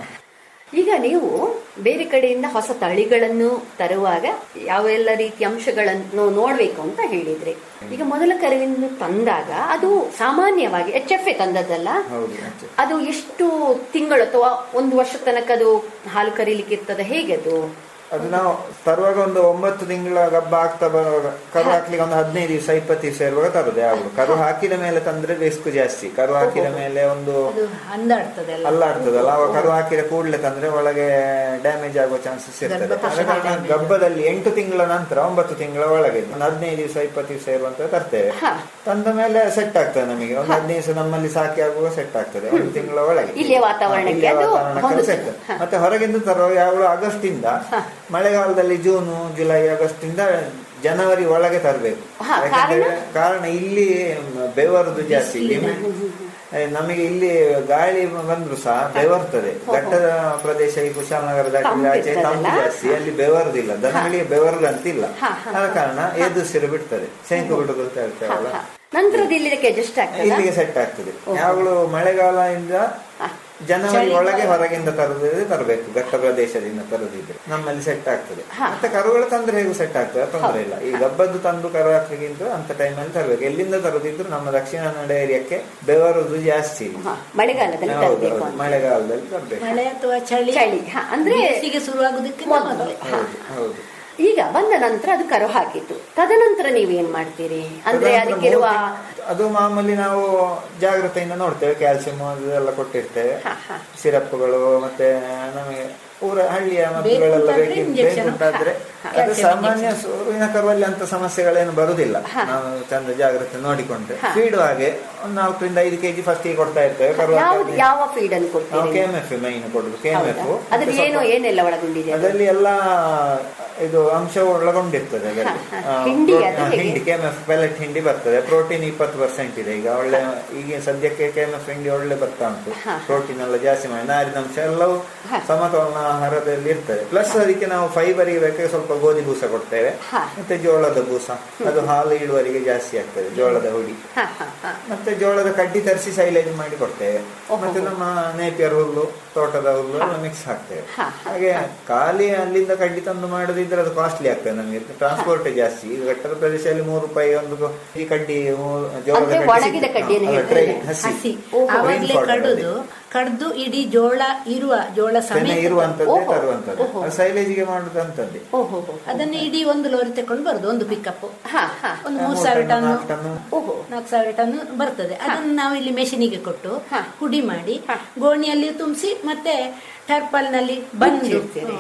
ಈಗ ನೀವು ಬೇರೆ ಕಡೆಯಿಂದ ಹೊಸ ತಳಿಗಳನ್ನು ತರುವಾಗ ಯಾವೆಲ್ಲ ರೀತಿಯ ಅಂಶಗಳನ್ನು ನೋಡ್ಬೇಕು ಅಂತ ಹೇಳಿದ್ರಿ. ಈಗ ಮೊದಲ ಕರುವಿನ ತಂದಾಗ ಅದು ಸಾಮಾನ್ಯವಾಗಿ ಎಚ್ ಎಫ್ ಎ ತಂದದ್ದಲ್ಲ. ಅದು ಎಷ್ಟು ತಿಂಗಳು ಅಥವಾ ಒಂದು ವರ್ಷ ತನಕ ಅದು ಹಾಲು ಕರೀಲಿಕ್ಕೆ ಇರ್ತದೆ? ಹೇಗೆ ಅದು? ಅದು ನಾವು ತರುವಾಗ ಒಂದು ಒಂಬತ್ತು ತಿಂಗಳ ಗಬ್ಬ ಆಗ್ತಾ ಬರುವಾಗ ಕರು ಹಾಕ್ಲಿಕ್ಕೆ ಒಂದು ಹದಿನೈದು ದಿವಸ ಇಪ್ಪತ್ತು ದಿವಸ ಇರುವಾಗ ತರುದು ಯಾವಾಗ ಕರು ಹಾಕಿದ ಮೇಲೆ ತಂದ್ರೆ ರಿಸ್ಕ್ ಜಾಸ್ತಿ. ಕರು ಹಾಕಿದ ಮೇಲೆ ಒಂದು ಅಲ್ಲಾಡ್ತದಲ್ಲ ಅವಾಗ ಕರು ಹಾಕಿದ ಕೂಡಲೇ ತಂದ್ರೆ ಒಳಗೆ ಡ್ಯಾಮೇಜ್ ಆಗುವ ಚಾನ್ಸಸ್ ಇರ್ತದೆ. ಗಬ್ಬದಲ್ಲಿ ಎಂಟು ತಿಂಗಳ ನಂತರ ಒಂಬತ್ತು ತಿಂಗಳ ಒಳಗೆ ಒಂದು ಹದಿನೈದು ದಿವಸ ಇಪ್ಪತ್ತು ದಿವಸ ಇರುವಂತ ತರ್ತೇವೆ. ತಂದ ಮೇಲೆ ಸೆಟ್ ಆಗ್ತದೆ ನಮಗೆ. ಒಂದು ಹದಿನೈದು ದಿವಸ ನಮ್ಮಲ್ಲಿ ಸಾಕಿ ಆಗುವಾಗ ಸೆಟ್ ಆಗ್ತದೆ. ಒಂದು ತಿಂಗಳ ಒಳಗೆ. ಹೊಂದುತ್ತದೆ. ಮತ್ತೆ ಹೊರಗಿಂದ ತರುವ ಯಾವಾಗ ಆಗಸ್ಟ್ ಇಂದ ಮಳೆಗಾಲದಲ್ಲಿ ಜೂನ್ ಜುಲೈ ಆಗಸ್ಟ್ ಇಂದ ಜನವರಿ ಒಳಗೆ ತರಬೇಕು. ಕಾರಣ? ಇಲ್ಲಿ ಬೆವರುದು ಜಾಸ್ತಿ. ನಮಗೆ ಇಲ್ಲಿ ಗಾಳಿ ಬಂದ್ರು ಸಹ ಬೆವರ್ತದೆ. ಘಟ್ಟದ ಪ್ರದೇಶ ಈ ಕುಶಾಲನಗರ ದಾಟಿದ್ರೆ ಆಚೆ ತಂಪು ಜಾಸ್ತಿ. ಅಲ್ಲಿ ಬೆವರದಿಲ್ಲ. ದನಗಳಿಗೆ ಅಂತ ಅಂತಿಲ್ಲ ಆದ ಕಾರಣ ಎದುಸಿರು ಬಿಡ್ತದೆ. ಸೆಂಕು ಬಿಡುದು ಅಂತ ಹೇಳ್ತೇವಲ್ಲ ಇಲ್ಲಿಗೆ ಸೆಟ್ ಆಗ್ತದೆ? ಯಾವಾಗಲೂ ಮಳೆಗಾಲದಿಂದ ಜನವರಿ ಒಳಗೆ ಹೊರಗಿಂದ ತರದಿದ್ರೆ ತರಬೇಕು ಘಟ್ಟ ಪ್ರದೇಶದಿಂದ ತರದಿದ್ರೆ. ನಮ್ಮಲ್ಲಿ ಸೆಟ್ ಆಗ್ತದೆ. ಮತ್ತೆ ಕರುಗಳು ತಂದ್ರೆ ಹೇಗೂ ಸೆಟ್ ಆಗ್ತದೆ ತೊಂದರೆ ಇಲ್ಲ. ಈ ಗಬ್ಬದ್ದು ತಂದು ಕರು ಹಾಕ್ಲಿಕ್ಕಿಂತ ಅಂತ ಟೈಮಲ್ಲಿ ತರಬೇಕು. ಎಲ್ಲಿಂದ ತರದಿದ್ರು ನಮ್ಮ ದಕ್ಷಿಣ ಕನ್ನಡ ಏರಿಯಾಕ್ಕೆ ಬೆವರುದು ಜಾಸ್ತಿ. ಮಳೆಗಾಲದಲ್ಲಿ ಮಳೆಗಾಲದಲ್ಲಿ ತರಬೇಕು. ಮಳೆ ಅಥವಾ ಚಳಿ? ಚಳಿ, ಅಂದ್ರೆ ಶುರುವಾಗುದಕ್ಕೆ ಹೌದು ಹೌದು. ಈಗ ಬಂದ ನಂತರ ಅದು ಕರು ಹಾಕಿತು ತದನಂತರ ನೀವೇನ್ ಮಾಡ್ತೀರಿ? ಅಂದ್ರೆ ಅದಕ್ಕಿರುವ ಅದು ಮಾಮೂಲಿ ನಾವು ಜಾಗ್ರತೆಯಿಂದ ನೋಡ್ತೇವೆ ಕ್ಯಾಲ್ಸಿಯಂ ಅದೆಲ್ಲ ಕೊಟ್ಟಿರ್ತೇವೆ. ಸಿರಪ್ಗಳು ಮತ್ತೆ ನಮಗೆ ಊರ ಹಳ್ಳಿಯ ಮದ್ದುಗಳೆಲ್ಲ ಬೇಕಂತಾದ್ರೆ ಬೇಕಿ- injection. ಅದು ಸಾಮಾನ್ಯ ಸೂರ್ಯನ ಕರುವಲ್ಲಿ ಅಂತ ಸಮಸ್ಯೆಗಳೇನು ಬರುದಿಲ್ಲ. ನಾವು ಚಂದ ಜಾಗ್ರತೆ ನೋಡಿಕೊಂಡ್ರೆ. ಫೀಡ್ ಹಾಗೆ ಒಂದು ನಾಲ್ಕರಿಂದ ಐದು ಕೆಜಿ ಫಸ್ಟ್ ಕೊಡ್ತಾ ಇರ್ತೇವೆ. ಕೆಎಂಎಫ್ ಯಾವ ಫೀಡ್ ಅನ್ನು ನಾವು ಕೊಡ್ತೀರಿ ಕೆ ಎಂ ಎಫ್ ಮೈನ್ ಕೊಡುದು ಕೆ ಎಂ ಎಫ್ ಅದ್ರಲ್ಲಿ ಏನು ಏನೆಲ್ಲ ಒಳಗೊಂಡಿದೆ ಅದರಲ್ಲಿ ಎಲ್ಲ ಇದು ಅಂಶ ಒಳಗೊಂಡಿರ್ತದೆ ಅದರಲ್ಲಿ. ಹಿಂಡಿ ಪ್ರೋ- ಅದು ಹಾ, ಹೇಗೆ? ಹಿಂಡಿ ಕೆ ಎಂ ಎಫ್ ಪೆಲೆಟ್ ಹಿಂಡಿ ಬರ್ತದೆ. ಪ್ರೋಟೀನ್ ಇಪ್ಪತ್ತು ಪರ್ಸೆಂಟ್ ಇದೆ. ಈಗ ಒಳ್ಳೆ ಈಗ ಸದ್ಯಕ್ಕೆ ಕೆ ಹಿಂಡಿ ಒಳ್ಳೆ ಬರ್ತಾ ಉಂಟು. ಪ್ರೋಟೀನ್ ಎಲ್ಲ ಜಾಸ್ತಿ ಮಾಡಿ ನಾರಿನಂಶ ಎಲ್ಲವೂ ಸಮತೋಲನ ಆಹಾರದಲ್ಲಿ ಇರ್ತದೆ ಪ್ಲಸ್ ಅದಕ್ಕೆ ನಾವು ಫೈಬರ್ ಬೇಕಾದ್ರೆ ಸ್ವಲ್ಪ ಗೋಧಿ ಬೂಸ ಕೊಡ್ತೇವೆ. ಮತ್ತೆ ಜೋಳದ ಬೂಸ. ಅದು ಹಾಲು ಇಳುವರಿಗೆ ಜಾಸ್ತಿ ಆಗ್ತದೆ ಜೋಳದ ಹುಡಿ. ಮತ್ತೆ ಜೋಳದ ಕಡ್ಡಿ ತರಿಸಿ ಸೈಲೇಜ್ ಮಾಡಿ ಕೊಡ್ತೇವೆ. ಮತ್ತೆ ನಮ್ಮ ನೇಪಿಯರ್ ಹುಲ್ಲು ತೋಟದ ಹುಲ್ಲು ಮಿಕ್ಸ್ ಹಾಕ್ತೇವೆ. ಹಾಗೆ ಖಾಲಿ ಅಲ್ಲಿಂದ ಕಡ್ಡಿ ತಂದು ಮಾಡದಿದ್ರೆ ಅದು ಕಾಸ್ಟ್ಲಿ ಆಗ್ತದೆ ನಮಗೆ. ಟ್ರಾನ್ಸ್ಪೋರ್ಟ್ ಜಾಸ್ತಿ. ಈಗ ಘಟ್ಟದ ಪ್ರದೇಶದಲ್ಲಿ ಮೂರು ರೂಪಾಯಿ ಒಂದು ಈ ಕಡ್ಡಿ ಜೋಳದ ಕಡ್ಡಿ? ಹಸಿ. ಕಡುದು ಇಡೀ ಜೋಳ ಇರುವ ಜೋಳ ಇರುವಂತದ್ದೇ ಸೈಲೇಜಿಗೆ ಮಾಡುದಂತದ್ದೇ ಓಹೋ ಅದನ್ನ ಇಡೀ ಒಂದು ಲೋರಿ ತಕೊಂಡು ಬರುದು ಒಂದು ಪಿಕಪ್ ಹಾ ಹಾ. ಒಂದು ಮೂರ್ ಸಾವಿರ ಟನ್ ನಾಲ್ಕು ಸಾವಿರ ಟನ್ ಬರ್ತದೆ. ಅದನ್ನ ನಾವು ಇಲ್ಲಿ ಮೆಷಿನಿಗೆ ಕೊಟ್ಟು ಹುಡಿ ಮಾಡಿ ಗೋಣಿಯಲ್ಲಿ ತುಂಬಿಸಿ ಮತ್ತೆ ಟರ್ಪಲ್ನಲ್ಲಿ ಬಂದು.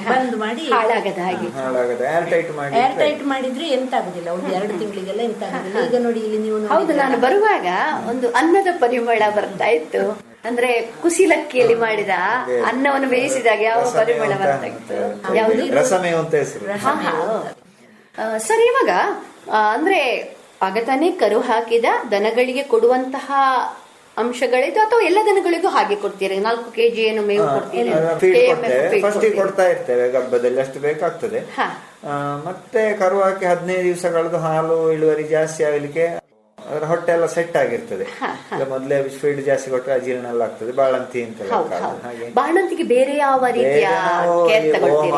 ಬಂದ್ ಮಾಡಿ ಹಾಳಾಗದ ಹಾಗೆ. ಹಾಳಾಗದೆ. ಏರ್ ಟೈಟ್ ಮಾಡಿ ಟೈಟ್ ಮಾಡಿದ್ರೆ ಎಂತ ಆಗುದಿಲ್ಲ ಒಂದು ಎರಡು ತಿಂಗಳಿಗೆಲ್ಲ ಎಂತ ಆಗುದಿಲ್ಲ ಈಗ ನೋಡಿ ಇಲ್ಲಿ ನೀವು ಹೌದು ನಾನು ಬರುವಾಗ ಒಂದು ಅನ್ನದ ಪರಿಮಳ ಬರ್ತಾ ಇತ್ತು. ಅಂದ್ರೆ ಕುಸಿಲಕ್ಕಿಯಲ್ಲಿ ಮಾಡಿದ ಅನ್ನವನ್ನು ಬೇಯಿಸಿದಾಗ ಯಾವ ಪರಿಮಳ ಸರ್ ಇವಾಗ ಅಂದ್ರೆ ಆಗತಾನೆ ಕರು ಹಾಕಿದ ದನಗಳಿಗೆ ಕೊಡುವಂತಹ ಅಂಶಗಳಿದ್ದು ಅಥವಾ ಎಲ್ಲ ದನಗಳಿಗೂ ಹಾಗೆ ಕೊಡ್ತೀರಿ? ನಾಲ್ಕು ಕೆಜಿ ಏನು ಮೇವು ಕೊಡ್ತೀರಿ? ಫಸ್ಟ್. ಕೊಡ್ತಾ ಇರ್ತೇವೆ. ಗಬ್ಬದಲ್ಲಿ ಅಷ್ಟು ಬೇಕಾಗ್ತದೆ. ಮತ್ತೆ ಕರು ಹಾಕಿ ಹದಿನೈದು ದಿವಸಗಳದ್ದು ಹಾಲು ಇಳುವರಿ ಜಾಸ್ತಿ ಆಗ್ಲಿಕ್ಕೆ ಅದರ ಹೊಟ್ಟೆ ಎಲ್ಲ ಸೆಟ್ ಆಗಿರ್ತದೆ. ಮೊದಲೇ ಫೀಲ್ಡ್ ಜಾಸ್ತಿ ಕೊಟ್ಟರೆ ಅಜೀರ್ಣ ಎಲ್ಲ ಆಗ್ತದೆ. ಬಾಳಂತಿ ಅಂತ ಬಾಳಂತಿಗೆ. ಬಾಣಂತಿಗೆ ಬೇರೆ ಯಾವ ರೀತಿಯ ಓಮ